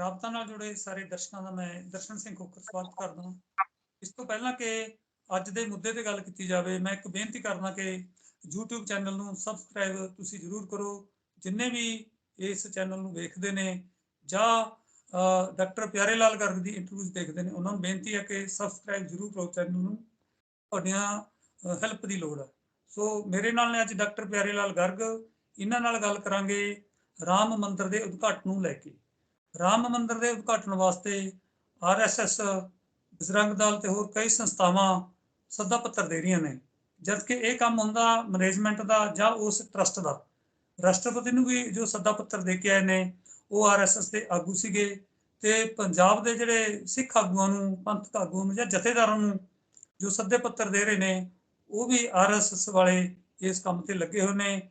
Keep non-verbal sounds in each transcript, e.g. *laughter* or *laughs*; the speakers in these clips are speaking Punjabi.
ਰਾਬਤਾ ਨਾਲ ਜੁੜੇ ਸਾਰੇ ਦਰਸ਼ਕਾਂ ਦਾ ਮੈਂ ਦਰਸ਼ਨ ਸਿੰਘ ਖੋਖਰ ਸਵਾਗਤ ਕਰਦਾ ਹਾਂ। ਇਸ ਤੋਂ ਪਹਿਲਾਂ ਕਿ ਅੱਜ ਦੇ ਮੁੱਦੇ ਤੇ ਗੱਲ ਕੀਤੀ ਜਾਵੇ, ਮੈਂ ਇੱਕ ਬੇਨਤੀ ਕਰਨਾ ਕਿ YouTube ਚੈਨਲ ਨੂੰ ਸਬਸਕ੍ਰਾਈਬ ਤੁਸੀਂ ਜ਼ਰੂਰ ਕਰੋ। ਜਿੰਨੇ ਵੀ ਇਸ ਚੈਨਲ ਨੂੰ ਵੇਖਦੇ ਨੇ ਜਾਂ ਡਾਕਟਰ ਪਿਆਰੇ ਲਾਲ ਗਰਗ ਦੀ ਇੰਟਰਵਿਊਜ਼ ਦੇਖਦੇ ਨੇ, ਉਹਨਾਂ ਨੂੰ ਬੇਨਤੀ ਹੈ ਕਿ ਸਬਸਕ੍ਰਾਈਬ ਜ਼ਰੂਰ ਕਰੋ ਚੈਨਲ ਨੂੰ। ਤੁਹਾਡੀਆਂ ਹੈਲਪ ਦੀ ਲੋੜ ਹੈ ਸੋ ਮੇਰੇ ਨਾਲ ਨੇ ਅੱਜ ਡਾਕਟਰ ਪਿਆਰੇ ਲਾਲ ਗਰਗ। ਇਹਨਾਂ ਨਾਲ ਗੱਲ ਕਰਾਂਗੇ ਰਾਮ ਮੰਦਿਰ ਦੇ ਉਦਘਾਟਨ ਨੂੰ ਲੈ ਕੇ। ਰਾਮ ਮੰਦਰ ਦੇ ਉਦਘਾਟਨ ਵਾਸਤੇ ਆਰਐਸਐਸ ਬਜਰੰਗ ਦਲ ਤੇ ਹੋਰ ਕਈ ਸੰਸਥਾਵਾਂ ਸੱਦਾ ਪੱਤਰ ਦੇ ਰਹੀਆਂ ਨੇ। ਜਦ ਕਿ ਇਹ ਕੰਮ ਹੁੰਦਾ ਮੈਨੇਜਮੈਂਟ ਦਾ ਜਾਂ ਉਸ ਟਰਸਟ ਦਾ। ਰਾਸ਼ਟਰਪਤੀ ਨੂੰ ਵੀ ਜੋ ਸੱਦਾ ਪੱਤਰ ਦੇ ਕੇ ਆਏ ਨੇ, ਉਹ ਆਰਐਸਐਸ ਦੇ ਆਗੂ ਸੀਗੇ ਤੇ ਪੰਜਾਬ ਦੇ ਜਿਹੜੇ ਸਿੱਖ ਆਗੂਆਂ ਨੂੰ ਪੰਥਕ ਆਗੂਆਂ ਨੂੰ ਜਾਂ ਜਥੇਦਾਰਾਂ ਨੂੰ ਜੋ ਸੱਦੇ ਪੱਤਰ ਦੇ ਰਹੇ ਨੇ, ਉਹ ਵੀ ਆਰਐਸਐਸ ਵਾਲੇ ਇਸ ਕੰਮ ਤੇ ਲੱਗੇ ਹੋਏ ਨੇ।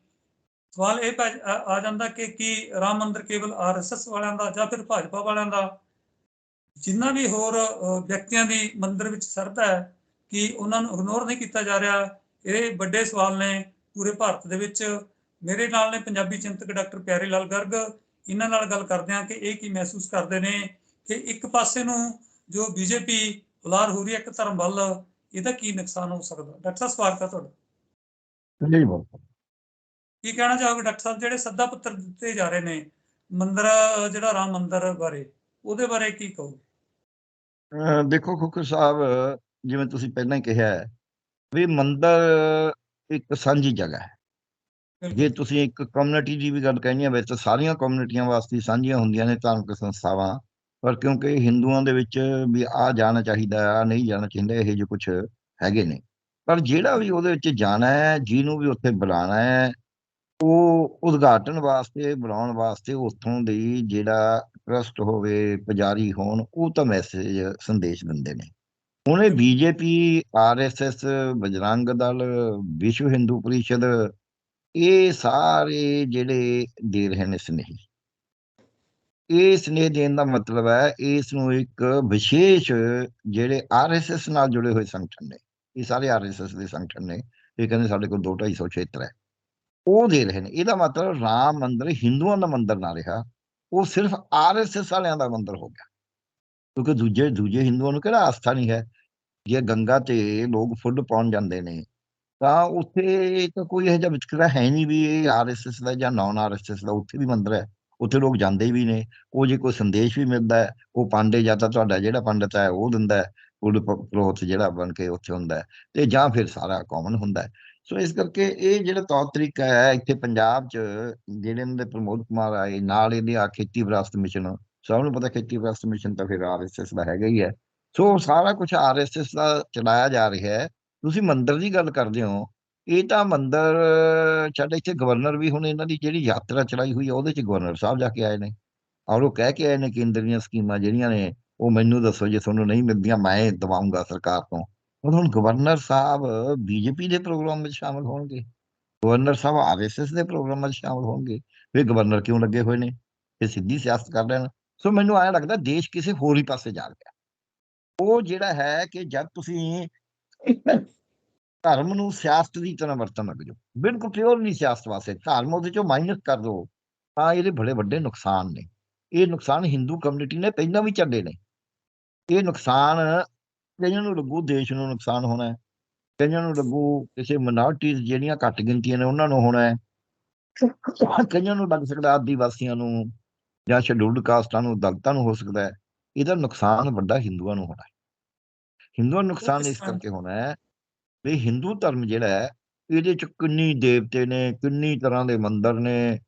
ਸਵਾਲ ਇਹ ਪੈ- ਆ ਜਾਂਦਾ ਕਿ ਕੀ ਰਾਮ ਮੰਦਰ ਕੇਵਲ ਆਰਐਸਐਸ ਵਾਲਿਆਂ ਦਾ ਜਾਂ ਫਿਰ ਭਾਜਪਾ ਵਾਲਿਆਂ ਦਾ? ਜਿੰਨਾ ਵੀ ਹੋਰ ਵਿਅਕਤੀਆਂ ਦੀ ਮੰਦਰ ਵਿੱਚ ਸਰਦਾ ਹੈ ਕਿ ਉਹਨਾਂ ਨੂੰ ਇਗਨੋਰ ਨਹੀਂ ਕੀਤਾ ਜਾ ਰਿਹਾ, ਇਹ ਵੱਡੇ ਸਵਾਲ ਨੇ ਪੂਰੇ ਭਾਰਤ ਦੇ ਵਿੱਚ। ਮੇਰੇ ਨਾਲ ਨੇ ਪੰਜਾਬੀ ਚਿੰਤਕ ਡਾਕਟਰ ਪਿਆਰੇ ਲਾਲ ਗਰਗ। ਇਹਨਾਂ ਨਾਲ ਗੱਲ ਕਰਦੇ ਹਾਂ ਕਿ ਇਹ ਕੀ ਮਹਿਸੂਸ ਕਰਦੇ ਨੇ ਕਿ ਇੱਕ ਪਾਸੇ ਨੂੰ ਜੋ ਬੀਜੇਪੀ ਬੁਲਾਰ ਹੋ ਰਹੀ ਹੈ ਇੱਕ ਧਰਮ ਵੱਲ, ਇਹਦਾ ਕੀ ਨੁਕਸਾਨ ਹੋ ਸਕਦਾ? ਡਾਕਟਰ ਸਾਹਿਬ, ਸਵਾਗਤ ਹੈ ਤੁਹਾਡਾ। ਜੀ ਬਹੁਤ ਕੀ ਕਹਿਣਾ ਚਾਹੋਗੇ ਡਾਕਟਰ ਸਾਹਿਬ? ਜਿਹੜੇ ਸੱਦਾ ਪੱਤਰ ਦਿੱਤੇ ਜਾ ਰਹੇ ਨੇ ਮੰਦਿਰ ਜਿਹੜਾ ਰਾਮ ਮੰਦਿਰ ਬਾਰੇ ਉਹਦੇ ਬਾਰੇ ਕੀ ਕਹੋਗੇ? ਦੇਖੋ ਖੁਖਰ ਸਾਹਿਬ ਜਿਵੇਂ ਤੁਸੀਂ ਪਹਿਲਾਂ ਹੀ ਕਿਹਾ ਹੈ ਵੀ ਮੰਦਰ ਇੱਕ ਸਾਂਝੀ ਜਗ੍ਹਾ ਹੈ। ਜੇ ਤੁਸੀਂ ਇੱਕ ਕਮਿਊਨਿਟੀ ਦੀ ਵੀ ਗੱਲ ਕਹਿਣੀ ਹੈ ਵੈਸੇ ਸਾਰੀਆਂ ਕਮਿਊਨਿਟੀਆਂ ਵਾਸਤੇ ਸਾਂਝੀਆਂ ਹੁੰਦੀਆਂ ਨੇ ਧਾਰਮਿਕ ਸੰਸਥਾਵਾਂ ਪਰ ਕਿਉਂਕਿ ਹਿੰਦੂਆਂ ਦੇ ਵਿੱਚ ਵੀ ਆ ਜਾਣਾ ਚਾਹੀਦਾ ਆ ਨਹੀਂ ਜਾਣਾ ਚਾਹੀਦਾ ਇਹ ਜਿਹੇ ਕੁਝ ਹੈਗੇ ਨੇ। ਪਰ ਜਿਹੜਾ ਵੀ ਉਹਦੇ ਵਿੱਚ ਜਾਣਾ ਹੈ ਜਿਹਨੂੰ ਵੀ ਉੱਥੇ ਬੁਲਾਣਾ ਹੈ ਉਹ ਉਦਘਾਟਨ ਵਾਸਤੇ, ਬੁਲਾਉਣ ਵਾਸਤੇ ਉੱਥੋਂ ਦੀ ਜਿਹੜਾ ਟਰਸਟ ਹੋਵੇ, ਪੁਜਾਰੀ ਹੋਣ, ਉਹ ਤਾਂ ਮੈਸੇਜ ਸੰਦੇਸ਼ ਦਿੰਦੇ ਨੇ। ਹੁਣ ਇਹ ਬੀਜੇਪੀ ਆਰਐਸਐਸ ਬਜਰੰਗ ਦਲ, ਵਿਸ਼ਵ ਹਿੰਦੂ ਪਰਿਸ਼ਦ, ਇਹ ਸਾਰੇ ਜਿਹੜੇ ਦੇ ਰਹੇ ਨੇ ਸਨੇਹ। ਇਹ ਸਨੇਹ ਦੇਣ ਦਾ ਮਤਲਬ ਹੈ, ਇਸ ਨੂੰ ਇੱਕ ਵਿਸ਼ੇਸ਼ ਜਿਹੜੇ ਆਰਐਸਐਸ ਨਾਲ ਜੁੜੇ ਹੋਏ ਸੰਗਠਨ ਨੇ, ਇਹ ਸਾਰੇ ਆਰਐਸਐਸ ਦੇ ਸੰਗਠਨ ਨੇ, ਇਹ ਕਹਿੰਦੇ ਸਾਡੇ ਕੋਲ 2-250 ਖੇਤਰ ਹੈ। ਉਹ ਦੇ ਰਹੇ ਨੇ। ਇਹਦਾ ਮਤਲਬ ਰਾਮ ਮੰਦਰ ਹਿੰਦੂਆਂ ਦਾ ਮੰਦਰ ਨਾ ਰਿਹਾ। ਉਹ ਸਿਰਫ ਆਰਐਸਐਸ ਵਾਲਿਆਂ ਦਾ ਮੰਦਰ ਹੋ ਗਿਆ। ਕਿਉਂਕਿ ਦੂਜੇ ਦੂਜੇ ਹਿੰਦੂਆਂ ਨੂੰ ਕਿਹੜਾ ਆਸਥਾ ਨਹੀਂ ਹੈ? ਜੇ ਗੰਗਾ ਤੇ ਲੋਕ ਫੁੱਲ ਪਾਉਣ ਜਾਂਦੇ ਨੇ, ਤਾਂ ਉੱਥੇ ਤਾਂ ਕੋਈ ਇਹੋ ਜਿਹਾ ਵਿਤਕਰਾ ਹੈ ਨਹੀਂ ਵੀ ਇਹ ਆਰਐਸਐਸ ਦਾ ਜਾਂ ਨਾਨ ਆਰਐਸਐਸ ਦਾ ਉੱਥੇ ਵੀ ਮੰਦਿਰ ਹੈ। ਉੱਥੇ ਲੋਕ ਜਾਂਦੇ ਵੀ ਨੇ। ਉਹ ਜੇ ਕੋਈ ਸੰਦੇਸ਼ ਵੀ ਮਿਲਦਾ ਹੈ, ਉਹ ਪਾਂਡੇ ਜਾਂ ਤਾਂ ਤੁਹਾਡਾ ਜਿਹੜਾ ਪੰਡਤ ਹੈ ਉਹ ਦਿੰਦਾ ਹੈ। ਉਹ ਪ੍ਰੋਤ ਜਿਹੜਾ ਬਣ ਕੇ ਉੱਥੇ ਹੁੰਦਾ ਤੇ ਜਾਂ ਫਿਰ ਸਾਰਾ ਕਾਮਨ ਹੁੰਦਾ ਸੋ ਇਸ ਕਰਕੇ ਇਹ ਜਿਹੜਾ ਤੌਰ ਤਰੀਕਾ ਹੈ, ਇੱਥੇ ਪੰਜਾਬ 'ਚ ਜਿਹੜੇ ਇਹਨਾਂ ਦੇ ਪ੍ਰਮੋਦ ਕੁਮਾਰ ਆਏ, ਨਾਲ ਇਹਦੇ ਆ ਖੇਤੀ ਵਿਰਾਸਤ ਮਿਸ਼ਨ ਸਭ ਨੂੰ ਪਤਾ ਖੇਤੀ ਵਿਰਾਸਤ ਮਿਸ਼ਨ ਤਾਂ ਫਿਰ ਆਰਐਸਐਸ ਦਾ ਹੈਗਾ ਹੀ ਹੈ। ਸੋ ਸਾਰਾ ਕੁਝ ਆਰਐਸਐਸ ਦਾ ਚਲਾਇਆ ਜਾ ਰਿਹਾ ਹੈ। ਤੁਸੀਂ ਮੰਦਰ ਦੀ ਗੱਲ ਕਰਦੇ ਹੋ, ਇਹ ਤਾਂ ਮੰਦਰ, ਸਾਡੇ ਇੱਥੇ ਗਵਰਨਰ ਵੀ ਹੁਣ ਇਹਨਾਂ ਦੀ ਜਿਹੜੀ ਯਾਤਰਾ ਚਲਾਈ ਹੋਈ ਹੈ, ਉਹਦੇ 'ਚ ਗਵਰਨਰ ਸਾਹਿਬ ਜਾ ਕੇ ਆਏ ਨੇ। ਔਰ ਉਹ ਕਹਿ ਕੇ ਆਏ ਨੇ ਕੇਂਦਰ ਦੀਆਂ ਸਕੀਮਾਂ ਜਿਹੜੀਆਂ ਨੇ, ਉਹ ਮੈਨੂੰ ਦੱਸੋ ਜੇ ਤੁਹਾਨੂੰ ਨਹੀਂ ਮਿਲਦੀਆਂ, ਮੈਂ ਦਵਾਉਂਗਾ ਸਰਕਾਰ ਤੋਂ। ਹੁਣ ਹੁਣ ਗਵਰਨਰ ਸਾਹਿਬ ਬੀਜੇਪੀ ਦੇ ਪ੍ਰੋਗਰਾਮ ਵਿੱਚ ਸ਼ਾਮਲ ਹੋਣਗੇ। ਗਵਰਨਰ ਸਾਹਿਬ ਆਰਐਸਐਸ ਦੇ ਪ੍ਰੋਗਰਾਮ ਵਿੱਚ ਸ਼ਾਮਲ ਹੋਣਗੇ। ਫਿਰ ਗਵਰਨਰ ਕਿਉਂ ਲੱਗੇ ਹੋਏ ਨੇ? ਇਹ ਸਿੱਧੀ ਸਿਆਸਤ ਕਰ ਰਹੇ ਨੇ ਸੋ ਮੈਨੂੰ ਐਂ ਲੱਗਦਾ ਦੇਸ਼ ਕਿਸੇ ਹੋਰ ਹੀ ਪਾਸੇ ਜਾ ਰਿਹਾ। ਉਹ ਜਿਹੜਾ ਹੈ ਕਿ ਜਦ ਤੁਸੀਂ ਧਰਮ ਨੂੰ ਸਿਆਸਤ ਦੀ ਤਰ੍ਹਾਂ ਵਰਤਣ ਲੱਗ ਜਾਓ, ਬਿਲਕੁਲ ਪਿਓਰ ਨਹੀਂ ਸਿਆਸਤ ਵਾਸਤੇ, ਧਰਮ ਉਹਦੇ ਚੋਂ ਮਾਈਨਸ ਕਰ ਦੋ, ਤਾਂ ਇਹਦੇ ਬੜੇ ਵੱਡੇ ਨੁਕਸਾਨ ਨੇ। ਇਹ ਨੁਕਸਾਨ ਹਿੰਦੂ ਕਮਿਊਨਿਟੀ ਨੇ ਪਹਿਲਾਂ ਵੀ ਝੱਲੇ ਨੇ। ਇਹ ਨੁਕਸਾਨ ਕਈਆਂ ਨੂੰ ਲੱਗੂ ਦੇਸ਼ ਨੂੰ ਨੁਕਸਾਨ ਹੋਣਾ ਹੈ ਕਈਆਂ ਨੂੰ ਲੱਗੂ ਕਿਸੇ ਮਿਨੋਰਟੀਜ਼ ਜਿਹੜੀਆਂ ਘੱਟ ਗਿਣਤੀਆਂ ਨੇ ਉਹਨਾਂ ਨੂੰ ਹੋਣਾ ਹੈ। *laughs* ਕਈਆਂ ਨੂੰ ਲੱਗ ਸਕਦਾ ਆਦੀਵਾਸੀਆਂ ਨੂੰ ਜਾਂ ਸ਼ਡਿਊਲਡ ਕਾਸਟਾਂ ਨੂੰ ਦਲਿਤਾਂ ਨੂੰ ਹੋ ਸਕਦਾ ਹੈ। ਇਹਦਾ ਨੁਕਸਾਨ ਵੱਡਾ ਹਿੰਦੂਆਂ ਨੂੰ ਹੋਣਾ ਹੈ। ਹਿੰਦੂਆਂ ਨੂੰ ਨੁਕਸਾਨ ਇਸ ਕਰਕੇ ਹੋਣਾ ਹੈ ਵੀ ਹਿੰਦੂ ਧਰਮ ਜਿਹੜਾ ਹੈ ਇਹਦੇ ਚ ਕਿੰਨੀ ਦੇਵਤੇ ਨੇ ਕਿੰਨੀ ਤਰ੍ਹਾਂ ਦੇ ਮੰਦਰ ਨੇ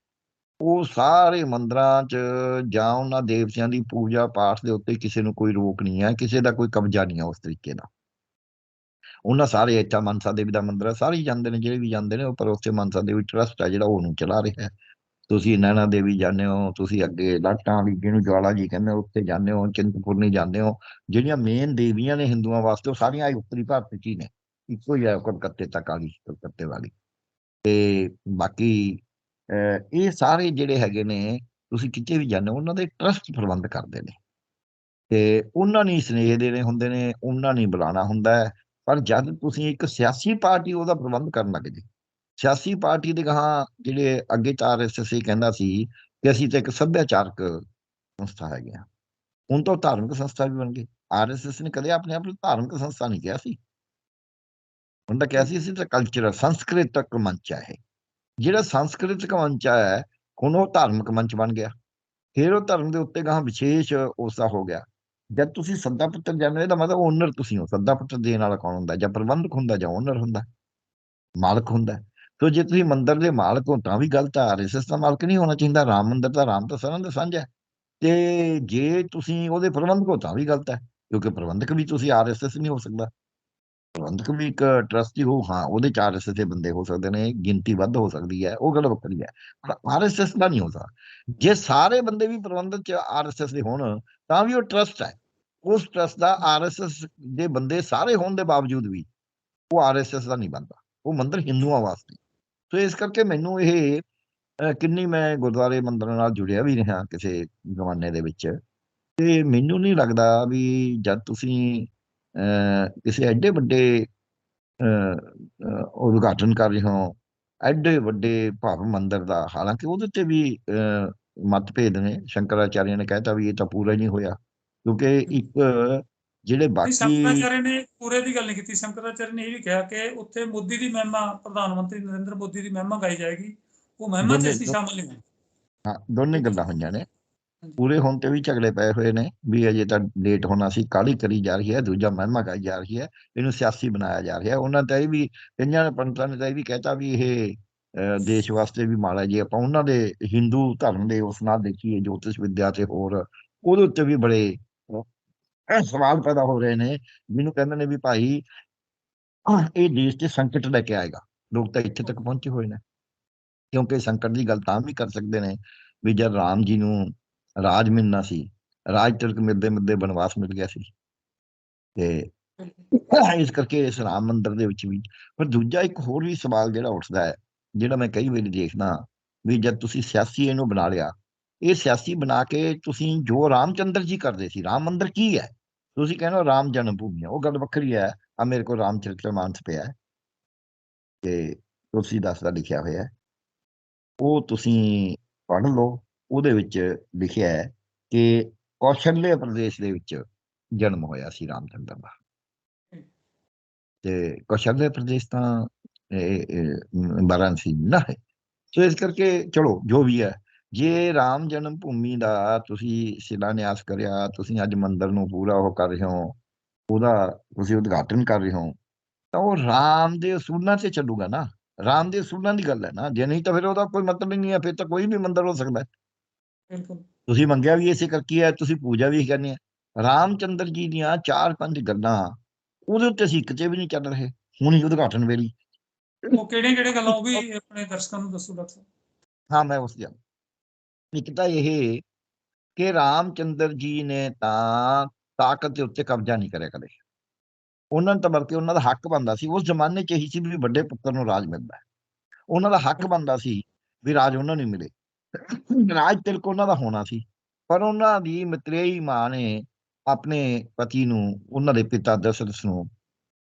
ਉਹ ਸਾਰੇ ਮੰਦਰਾਂ 'ਚ ਜਾਂ ਉਹਨਾਂ ਦੇਵਤਿਆਂ ਦੀ ਪੂਜਾ ਪਾਠ ਦੇ ਉੱਤੇ ਕਿਸੇ ਨੂੰ ਕੋਈ ਰੋਕ ਨਹੀਂ ਹੈ, ਕਿਸੇ ਦਾ ਕੋਈ ਕਬਜ਼ਾ ਨਹੀਂ ਹੈ ਉਸ ਤਰੀਕੇ ਦਾ। ਉਹਨਾਂ ਸਾਰੇ ਇੱਥਾ ਮਨਸਾ ਦੇਵੀ ਦਾ ਮੰਦਿਰ ਹੈ, ਸਾਰੇ ਹੀ ਜਾਂਦੇ ਨੇ, ਜਿਹੜੇ ਵੀ ਜਾਂਦੇ ਨੇ ਉਹ ਪਰ ਉੱਥੇ ਮਨਸਾ ਦੇਵੀ ਟਰਸਟ ਹੈ ਜਿਹੜਾ ਉਹਨੂੰ ਚਲਾ ਰਿਹਾ ਹੈ। ਤੁਸੀਂ ਨੈਣਾ ਦੇਵੀ ਜਾਂਦੇ ਹੋ, ਤੁਸੀਂ ਅੱਗੇ ਲਾਟਾਂ ਵਾਲੀ ਜਿਹਨੂੰ ਜਵਾਲਾ ਜੀ ਕਹਿੰਦੇ ਉੱਥੇ ਜਾਂਦੇ ਹੋ, ਚਿੰਤਪੁਰਨੀ ਜਾਂਦੇ ਹੋ, ਜਿਹੜੀਆਂ ਮੇਨ ਦੇਵੀਆਂ ਨੇ ਹਿੰਦੂਆਂ ਵਾਸਤੇ, ਉਹ ਸਾਰੀਆਂ ਹੀ ਉੱਤਰੀ ਭਾਰਤ 'ਚ ਹੀ ਨੇ। ਇੱਕੋ ਹੀ ਹੈ ਕਲਕੱਤੇ ਤੱਕ ਵਾਲੀ, ਕਲਕੱਤੇ ਵਾਲੀ। ਤੇ ਬਾਕੀ ਇਹ ਸਾਰੇ ਜਿਹੜੇ ਹੈਗੇ ਨੇ, ਤੁਸੀਂ ਕਿਤੇ ਵੀ ਜਾਂਦੇ ਹੋ, ਉਹਨਾਂ ਦੇ ਟਰਸਟ ਪ੍ਰਬੰਧ ਕਰਦੇ ਨੇ। ਤੇ ਉਹਨਾਂ ਨੇ ਸਨੇਹ ਦੇਣੇ ਹੁੰਦੇ ਨੇ, ਉਹਨਾਂ ਨੇ ਬੁਲਾਣਾ ਹੁੰਦਾ ਹੈ। ਪਰ ਜਦ ਤੁਸੀਂ ਇੱਕ ਸਿਆਸੀ ਪਾਰਟੀ ਉਹਦਾ ਪ੍ਰਬੰਧ ਕਰਨ ਲੱਗ ਜੇ, ਸਿਆਸੀ ਪਾਰਟੀ ਦੇ ਗਾਹਾਂ ਜਿਹੜੇ ਅੱਗੇ ਤਾਂ ਆਰਐਸਐਸ ਕਹਿੰਦਾ ਸੀ ਕਿ ਅਸੀਂ ਤਾਂ ਇੱਕ ਸੱਭਿਆਚਾਰਕ ਸੰਸਥਾ ਹੈਗੇ ਹੈਗੀਆਂ ਹੁਣ ਤਾਂ ਉਹ ਧਾਰਮਿਕ ਸੰਸਥਾ ਵੀ ਬਣ ਗਈ। ਆਰਐਸਐਸ ਨੇ ਕਦੇ ਆਪਣੇ ਆਪ ਨੂੰ ਧਾਰਮਿਕ ਸੰਸਥਾ ਨਹੀਂ ਕਿਹਾ ਸੀ। ਹੁਣ ਤਾਂ ਕਿਹਾ ਸੀ, ਅਸੀਂ ਤਾਂ ਕਲਚਰਲ ਸੰਸਕ੍ਰਿਤਕ ਮੰਚ ਹੈ ਇਹ। ਜਿਹੜਾ ਸੰਸਕ੍ਰਿਤਕ ਮੰਚ ਹੈ, ਹੁਣ ਉਹ ਧਾਰਮਿਕ ਮੰਚ ਬਣ ਗਿਆ। ਫਿਰ ਉਹ ਧਰਮ ਦੇ ਉੱਤੇ ਗਾਂ ਵਿਸ਼ੇਸ਼ ਉਸਦਾ ਹੋ ਗਿਆ। ਜਦ ਤੁਸੀਂ ਸੱਦਾ ਪੁੱਤਰ ਜਾਂਦੇ ਇਹਦਾ ਮਤਲਬ ਓਨਰ ਤੁਸੀਂ ਹੋ। ਸੱਦਾ ਪੁੱਤਰ ਦੇਣ ਵਾਲਾ ਕੌਣ ਹੁੰਦਾ? ਜਾਂ ਪ੍ਰਬੰਧਕ ਹੁੰਦਾ ਜਾਂ ਓਨਰ ਹੁੰਦਾ? ਮਾਲਕ ਹੁੰਦਾ। ਸੋ ਜੇ ਤੁਸੀਂ ਮੰਦਰ ਦੇ ਮਾਲਕ ਹੋ, ਤਾਂ ਵੀ ਗਲਤ ਆ। ਆਰਐਸਐਸ ਦਾ ਮਾਲਕ ਨਹੀਂ ਹੋਣਾ ਚਾਹੀਦਾ। ਰਾਮ ਮੰਦਰ ਦਾ ਰਾਮ ਤਾਂ ਸਾਰਿਆਂ ਦਾ ਸਾਂਝਾ ਹੈ। ਤੇ ਜੇ ਤੁਸੀਂ ਉਹਦੇ ਪ੍ਰਬੰਧਕ ਹੋ, ਤਾਂ ਵੀ ਗਲਤ ਹੈ। ਕਿਉਂਕਿ ਪ੍ਰਬੰਧਕ ਵੀ ਤੁਸੀਂ ਆਰਐਸਐਸ ਨਹੀਂ ਹੋ ਸਕਦਾ। ਪ੍ਰਬੰਧਕ ਵੀ ਇੱਕ ਟਰਸਟੀ ਹੋ ਹਾਂ ਉਹਦੇ ਚ ਆਰਐਸਐਸ ਦੇ ਬੰਦੇ ਹੋ ਸਕਦੇ ਨੇ ਗਿਣਤੀ ਵੱਧ ਹੋ ਸਕਦੀ ਹੈ ਉਹ ਗੱਲ ਵੱਖਰੀ ਹੈ ਪਰ ਆਰਐਸਐਸ ਦਾ ਨਹੀਂ ਹੋ ਸਕਦਾ। ਜੇ ਸਾਰੇ ਬੰਦੇ ਵੀ ਪ੍ਰਬੰਧਕ ਚ ਆਰਐਸਐਸ ਦੇ ਹੋਣ ਤਾਂ ਵੀ ਉਹ ਟਰਸਟ ਹੈ। ਉਸ ਟਰਸਟ ਦਾ ਆਰਐਸਐਸ ਦੇ ਬੰਦੇ ਸਾਰੇ ਹੋਣ ਦੇ ਬਾਵਜੂਦ ਵੀ ਉਹ ਆਰਐਸਐਸ ਦਾ ਨਹੀਂ ਬਣਦਾ। ਉਹ ਮੰਦਿਰ ਹਿੰਦੂਆਂ ਵਾਸਤੇ। ਸੋ ਇਸ ਕਰਕੇ ਮੈਨੂੰ ਇਹ ਕਿੰਨੀ ਮੈਂ ਗੁਰਦੁਆਰੇ ਮੰਦਿਰਾਂ ਨਾਲ ਜੁੜਿਆ ਵੀ ਰਿਹਾ ਕਿਸੇ ਜ਼ਮਾਨੇ ਦੇ ਵਿੱਚ ਤੇ ਮੈਨੂੰ ਨਹੀਂ ਲੱਗਦਾ ਵੀ ਜਦ ਤੁਸੀਂ ਕਿਸੇ ਐਡੇ ਵੱਡੇ ਅਹ, ਉਦਘਾਟਨ ਕਰ ਰਹੇ ਹੋ ਐਡੇ ਵੱਡੇ ਭਵ ਮੰਦਿਰ ਦਾ ਹਾਲਾਂਕਿ ਉਹਦੇ ਤੇ ਵੀ ਮਤਭੇਦ ਨੇ ਸ਼ੰਕਰਾਚਾਰਿਆ ਨੇ ਕਹਿਤਾ ਵੀ ਇਹ ਤਾਂ ਪੂਰਾ ਨਹੀਂ ਹੋਇਆ ਕਿਉਂਕਿ ਇੱਕ ਜਿਹੜੇ ਬਾਕੀ ਸ਼ੰਕਰਾਚਾਰਿਆ ਨੇ ਪੂਰੇ ਦੀ ਗੱਲ ਨਹੀਂ ਕੀਤੀ ਸ਼ੰਕਰਾਚਾਰਿਆ ਨੇ ਇਹ ਵੀ ਕਿਹਾ ਕਿ ਉੱਥੇ ਮੋਦੀ ਦੀ ਮਹਿਮਾ ਪ੍ਰਧਾਨ ਮੰਤਰੀ ਨਰਿੰਦਰ ਮੋਦੀ ਦੀ ਮਹਿਮਾ ਗਾਈ ਜਾਏਗੀ ਉਹ ਮਹਿਮਾ 'ਚ ਅਸੀਂ ਸ਼ਾਮਲ ਨਹੀਂ ਹਾਂ ਦੋਨੇ ਗੱਲਾਂ ਹੋਈਆਂ ਨੇ। ਪੂਰੇ ਹੋਣ ਤੇ ਵੀ ਝਗੜੇ ਪਏ ਹੋਏ ਨੇ ਵੀ ਅਜੇ ਤਾਂ ਲੇਟ ਹੋਣਾ ਸੀ ਕਾਹਲੀ ਕਰੀ ਜਾ ਰਹੀ ਹੈ, ਦੂਜਾ ਮਹਿਮਾ ਗਾਈ ਜਾ ਰਹੀ ਹੈ, ਇਹਨੂੰ ਸਿਆਸੀ ਬਣਾਇਆ ਜਾ ਰਿਹਾ। ਉਹਨਾਂ ਤਾਂ ਇਹ ਵੀ ਕਈਆਂ ਨੇ ਪੰਡਤਾਂ ਨੇ ਤਾਂ ਇਹ ਵੀ ਕਹਿਤਾ ਵੀ ਇਹ ਦੇਸ਼ ਵਾਸਤੇ ਵੀ ਮਾੜਾ ਜੀ ਆਪਾਂ ਉਹਨਾਂ ਦੇ ਹਿੰਦੂ ਧਰਮ ਦੇ ਉਸ ਨਾਲ ਦੇਖੀਏ, ਜੋਤਿਸ਼ ਵਿਦਿਆ ਤੇ ਹੋਰ, ਉਹਦੇ ਉੱਤੇ ਵੀ ਬੜੇ ਸਵਾਲ ਪੈਦਾ ਹੋ ਰਹੇ ਨੇ। ਮੈਨੂੰ ਕਹਿੰਦੇ ਨੇ ਵੀ ਭਾਈ, ਇਹ ਦੇਸ਼ ਤੇ ਸੰਕਟ ਲੈ ਕੇ ਆਏਗਾ। ਲੋਕ ਤਾਂ ਇੱਥੇ ਤੱਕ ਪਹੁੰਚੇ ਹੋਏ ਨੇ। ਕਿਉਂਕਿ ਸੰਕਟ ਦੀ ਗੱਲ ਤਾਂ ਵੀ ਕਰ ਸਕਦੇ ਨੇ ਵੀ ਜਦ ਰਾਮ ਜੀ ਨੂੰ ਰਾਜ ਮਿਲਣਾ ਸੀ। ਰਾਜ ਤਿਲਕ ਮਿਲਦੇ ਮਿਲਦੇ ਬਨਵਾਸ ਮਿਲ ਗਿਆ ਸੀ। ਤੇ ਇਸ ਕਰਕੇ ਇਸ ਰਾਮ ਮੰਦਿਰ ਦੇ ਵਿੱਚ ਵੀ ਪਰ ਦੂਜਾ ਇੱਕ ਹੋਰ ਵੀ ਸਵਾਲ ਜਿਹੜਾ ਉੱਠਦਾ ਹੈ ਜਿਹੜਾ ਮੈਂ ਕਈ ਵਾਰੀ ਦੇਖਦਾ ਵੀ ਜਦ ਤੁਸੀਂ ਸਿਆਸੀ ਇਹਨੂੰ ਬਣਾ ਲਿਆ ਇਹ ਸਿਆਸੀ ਬਣਾ ਕੇ ਤੁਸੀਂ ਜੋ ਰਾਮਚੰਦਰ ਜੀ ਕਰਦੇ ਸੀ ਰਾਮ ਮੰਦਿਰ ਕੀ ਹੈ? ਤੁਸੀਂ ਕਹਿੰਦੇ ਰਾਮ ਜਨਮ ਭੂਮੀ ਹੈ ਉਹ ਗੱਲ ਵੱਖਰੀ ਹੈ ਆ ਮੇਰੇ ਕੋਲ ਰਾਮਚਰਿਤਰ ਮਾਨਸ ਪਿਆ ਹੈ। ਤੇ ਤੁਲਸੀਦਾਸ ਦਾ ਲਿਖਿਆ ਹੋਇਆ ਹੈ। ਉਹ ਤੁਸੀਂ ਪੜ੍ਹ ਲਓ। ਉਹਦੇ ਵਿੱਚ ਲਿਖਿਆ ਹੈ ਕਿ ਕੌਸ਼ਲਿਆ ਪ੍ਰਦੇਸ਼ ਦੇ ਵਿੱਚ ਜਨਮ ਹੋਇਆ ਸੀ ਰਾਮਚੰਦਰ ਦਾ। ਤੇ ਕੌਸ਼ਲਿਆ ਪ੍ਰਦੇਸ਼ ਤਾਂ ਵਾਰਾਣਸੀ ਨਾ ਹੈ। ਸੋ ਇਸ ਕਰਕੇ ਚਲੋ, ਜੋ ਵੀ ਹੈ, ਜੇ ਰਾਮ ਜਨਮ ਭੂਮੀ ਦਾ ਤੁਸੀਂ ਸ਼ਿਲਾਨਿਆਸ ਕਰਿਆ, ਤੁਸੀਂ ਅੱਜ ਮੰਦਿਰ ਨੂੰ ਪੂਰਾ ਉਹ ਕਰ ਰਹੇ ਹੋ, ਉਹਦਾ ਤੁਸੀਂ ਉਦਘਾਟਨ ਕਰ ਰਹੇ ਹੋ, ਤਾਂ ਉਹ ਰਾਮ ਦੇ ਅਸੂਲਾਂ ਤੇ ਚੱਲੂਗਾ ਨਾ। ਰਾਮ ਦੇ ਅਸੂਲਾਂ ਦੀ ਗੱਲ ਹੈ ਨਾ, ਜੇ ਨਹੀਂ ਤਾਂ ਫਿਰ ਉਹਦਾ ਕੋਈ ਮਤਲਬ ਹੀ ਨਹੀਂ ਹੈ, ਫਿਰ ਤਾਂ ਕੋਈ ਵੀ ਮੰਦਰ ਹੋ ਸਕਦਾ ਹੈ। ਬਿਲਕੁਲ। ਤੁਸੀਂ ਮੰਗਿਆ ਵੀ ਇਸੇ ਕਰਕੇ ਹੈ ਤੁਸੀਂ ਪੂਜਾ ਵੀ ਕਰਨੀ ਹੈ। ਰਾਮਚੰਦਰ ਜੀ ਦੀਆਂ ਚਾਰ ਪੰਜ ਗੱਲਾਂ ਉਹਦੇ ਉੱਤੇ ਅਸੀਂ ਕਿਤੇ ਵੀ ਨਹੀਂ ਚੱਲ ਰਹੇ ਹੁਣ ਹੀ ਉਦਘਾਟਨ ਵੇਲੀ ਉਹ ਕਿਹੜੇ ਕਿਹੜੇ ਗੱਲਾਂ ਉਹ ਵੀ ਆਪਣੇ ਦਰਸ਼ਕਾਂ ਨੂੰ ਦੱਸੋ ਡਾਕਟਰ ਹਾਂ ਮੈਂ ਉਸ ਦੀ ਇੱਕ ਤਾਂ ਇਹ ਕਿ ਰਾਮਚੰਦਰ ਜੀ ਨੇ ਤਾਂ ਤਾਕਤ ਦੇ ਉੱਤੇ ਕਬਜ਼ਾ ਨਹੀਂ ਕਰਿਆ ਕਦੇ। ਉਹਨਾਂ ਨੂੰ ਤਾਂ ਬਲਕਿ ਉਹਨਾਂ ਦਾ ਹੱਕ ਬਣਦਾ ਸੀ। ਉਸ ਜ਼ਮਾਨੇ 'ਚ ਇਹੀ ਸੀ ਵੀ ਵੱਡੇ ਪੁੱਤਰ ਨੂੰ ਰਾਜ ਮਿਲਦਾ। ਉਹਨਾਂ ਦਾ ਹੱਕ ਬਣਦਾ ਸੀ ਵੀ ਰਾਜ ਉਹਨਾਂ ਨੂੰ ਮਿਲੇ। ਰਾਜ ਤਿਲਕ ਉਹਨਾਂ ਦਾ ਹੋਣਾ ਸੀ। ਪਰ ਉਹਨਾਂ ਦੀ ਮਤਰੇਈ ਮਾਂ ਨੇ ਆਪਣੇ ਪਤੀ ਨੂੰ, ਉਹਨਾਂ ਦੇ ਪਿਤਾ ਦਸ਼ਰਥ ਨੂੰ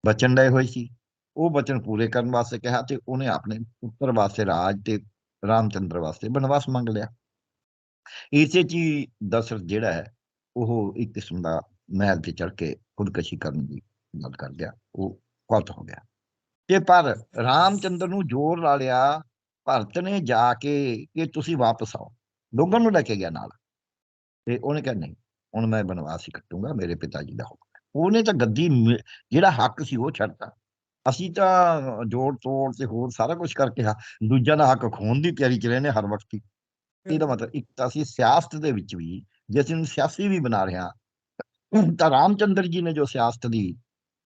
ਬਚਨ ਲਏ ਹੋਏ ਸੀ। ਉਹ ਬਚਨ ਪੂਰੇ ਕਰਨ ਵਾਸਤੇ ਕਿਹਾ ਤੇ ਉਹਨੇ ਆਪਣੇ ਪੁੱਤਰ ਵਾਸਤੇ ਰਾਜ ਤੇ ਰਾਮਚੰਦਰ ਵਾਸਤੇ ਬਨਵਾਸ ਮੰਗ ਲਿਆ। ਇਸੇ ਚ ਹੀ ਦਸ਼ਰਥ ਜਿਹੜਾ ਹੈ, ਉਹ ਇੱਕ ਕਿਸਮ ਦਾ ਮਹਿਲ ਤੇ ਚੜ ਕੇ ਖੁਦਕਸ਼ੀ ਕਰਨ ਦੀ ਗੱਲ ਕਰ ਲਿਆ। ਉਹ ਗਲਤ ਹੋ ਗਿਆ। ਤੇ ਪਰ ਰਾਮਚੰਦਰ ਨੂੰ ਜ਼ੋਰ ਲਾ ਲਿਆ ਭਰਤ ਨੇ ਜਾ ਕੇ ਕਿ ਤੁਸੀਂ ਵਾਪਸ ਆਓ। ਲੋਕਾਂ ਨੂੰ ਲੈ ਕੇ ਗਿਆ ਨਾਲ। ਤੇ ਉਹਨੇ ਕਿਹਾ, ਨਹੀਂ, ਹੁਣ ਮੈਂ ਬਨਵਾਸ ਹੀ ਕੱਟੂੰਗਾ, ਮੇਰੇ ਪਿਤਾ ਜੀ ਦਾ ਹੁਕਮ ਉਹਨੇ ਤਾਂ ਗੱਦੀ ਮਿ- ਜਿਹੜਾ ਹੱਕ ਸੀ ਉਹ ਛੱਡਤਾ। ਅਸੀਂ ਤਾਂ ਜੋੜ ਤੋੜ ਤੇ ਹੋਰ ਸਾਰਾ ਕੁਝ ਕਰਕੇ ਹਾਂ, ਦੂਜਿਆਂ ਦਾ ਹੱਕ ਖੋਣ ਦੀ ਤਿਆਰੀ ਚ ਰਹਿੰਦੇ ਹਰ ਵਕਤ ਹੀ। ਇਹਦਾ ਮਤਲਬ ਇੱਕ ਤਾਂ ਅਸੀਂ ਸਿਆਸਤ ਦੇ ਵਿੱਚ ਵੀ, ਜੇ ਅਸੀਂ ਸਿਆਸੀ ਵੀ ਬਣਾ ਰਿਹਾ ਹਾਂ, ਤਾਂ ਰਾਮਚੰਦਰ ਜੀ ਨੇ ਜੋ ਸਿਆਸਤ ਦੀ,